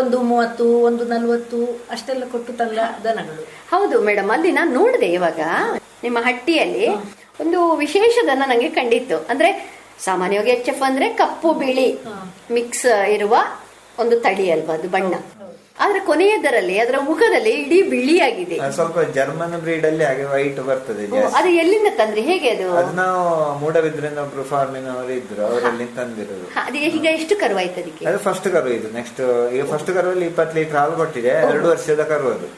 ಒಂದು ಮೂವತ್ತು ಒಂದು ನಲ್ವತ್ತು ಅಷ್ಟೆಲ್ಲ ಕೊಟ್ಟು ತಂದ ದನಗಳು. ಹೌದು ಮೇಡಮ್ ಅಲ್ಲಿ ನಾನು ನೋಡಿದೆ ಇವಾಗ ನಿಮ್ಮ ಹಟ್ಟಿಯಲ್ಲಿ ಒಂದು ವಿಶೇಷ ದನ ನಂಗೆ ಕಂಡಿತ್ತು. ಅಂದ್ರೆ ಸಾಮಾನ್ಯವಾಗಿ ಎಚ್ ಎಫ್ ಅಂದ್ರೆ ಕಪ್ಪು ಬಿಳಿ ಮಿಕ್ಸ್ ಇರುವ ಒಂದು ತಳಿ ಅಲ್ವಾ ಅದು ಬಣ್ಣ. ಆದ್ರೆ ಕೊನೆಯದರಲ್ಲಿ ಅದರ ಮುಖದಲ್ಲಿ ಇಡೀ ಬಿಳಿಯಾಗಿದೆ. ಸ್ವಲ್ಪ ಜರ್ಮನ್ ಬ್ರೀಡ್ ಅಲ್ಲಿ ಹಾಗೆ ವೈಟ್ ಬರ್ತದೆ ಅದು ಎಲ್ಲಿಂದ ತಂದ್ರಿ? ಹೇಗೆ ಅದು? ನಾವು ಮೂಡಬಿದ್ರಿಂದ ಒಬ್ರು ಫಾರ್ಮಿನವರು ಇದ್ರು ಅವರಲ್ಲಿ ತಂದಿರೋದು. ಅದೇ ಈಗ ಎಷ್ಟು ಕರುವಾಯ್ತು ಅದಕ್ಕೆ? ಅದು ಫಸ್ಟ್ ಕರು ಇದು ನೆಕ್ಸ್ಟ್ ಈಗ ಫಸ್ಟ್ ಕರುವಲ್ಲಿ ಇಪ್ಪತ್ತು ಲೀಟರ್ ಹಾಲು ಕೊಟ್ಟಿದೆ ಎರಡು ವರ್ಷದ ಕರು ಅದು.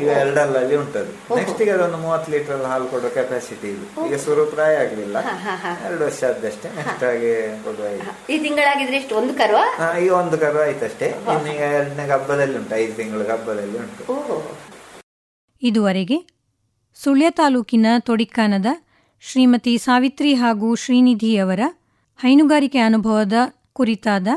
ಈಗ ಎರಡಲ್ಲಲ್ಲಿ ಉಂಟದು. ನೆಕ್ಸ್ಟ್ ಈಗ ಅದೊಂದು ಮೂವತ್ತು ಲೀಟರ್ ಹಾಲು ಕೊಡುವ ಕೆಪಾಸಿಟಿ ಇದು. ಈಗ ಸ್ವರೂಪ ಪ್ರಾಯ ಆಗ್ಲಿಲ್ಲ ಎರಡು ವರ್ಷ ಆದಷ್ಟೇ ನೆಕ್ಸ್ಟ್ ಆಗಿ ಕೊಡುವ ಈ ತಿಂಗಳಾಗಿದ್ರೆ ಎಷ್ಟು ಒಂದು ಕರು ಈಗ ಒಂದು ಕರು ಆಯ್ತಷ್ಟೇ. ಇನ್ನೀಗ ಎರಡನೇ ಹಬ್ಬದಲ್ಲಿ ಉಂಟು ಐದು ತಿಂಗಳ ಹಬ್ಬದಲ್ಲಿ ಉಂಟು ಓಹೋ ಇದುವರೆಗೆ ಸುಳ್ಯ ತಾಲೂಕಿನ ತೊಡಿಕ್ಕಾನದ ಶ್ರೀಮತಿ ಸಾವಿತ್ರಿ ಹಾಗೂ ಶ್ರೀನಿಧಿಯವರ ಹೈನುಗಾರಿಕೆ ಅನುಭವದ ಕುರಿತಾದ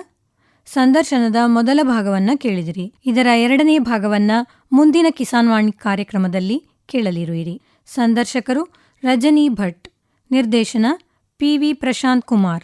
ಸಂದರ್ಶನದ ಮೊದಲ ಭಾಗವನ್ನ ಕೇಳಿದಿರಿ. ಇದರ ಎರಡನೇ ಭಾಗವನ್ನ ಮುಂದಿನ ಕಿಸಾನ್ ವಾಣಿ ಕಾರ್ಯಕ್ರಮದಲ್ಲಿ ಕೇಳಲಿರುವಿರಿ. ಸಂದರ್ಶಕರು ರಜನಿ ಭಟ್ ನಿರ್ದೇಶನ ಪಿ ವಿ ಪ್ರಶಾಂತ್ ಕುಮಾರ್.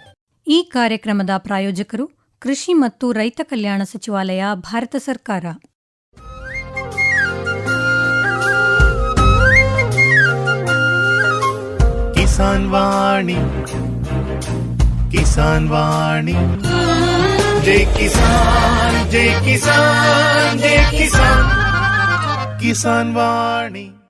ಈ ಕಾರ್ಯಕ್ರಮದ ಪ್ರಾಯೋಜಕರು ಕೃಷಿ ಮತ್ತು ರೈತ ಕಲ್ಯಾಣ ಸಚಿವಾಲಯ, ಭಾರತ ಸರ್ಕಾರ. ಕಿಸಾನ್ ವಾಣಿ ಕಿಸಾನ್ ವಾಣಿ. ಜೈ ಕಿಸಾನ್ ಜೈ ಕಿಸಾನ್ ಜೈ ಕಿಸಾನ್. ಕಿಸಾನ್ ವಾಣಿ.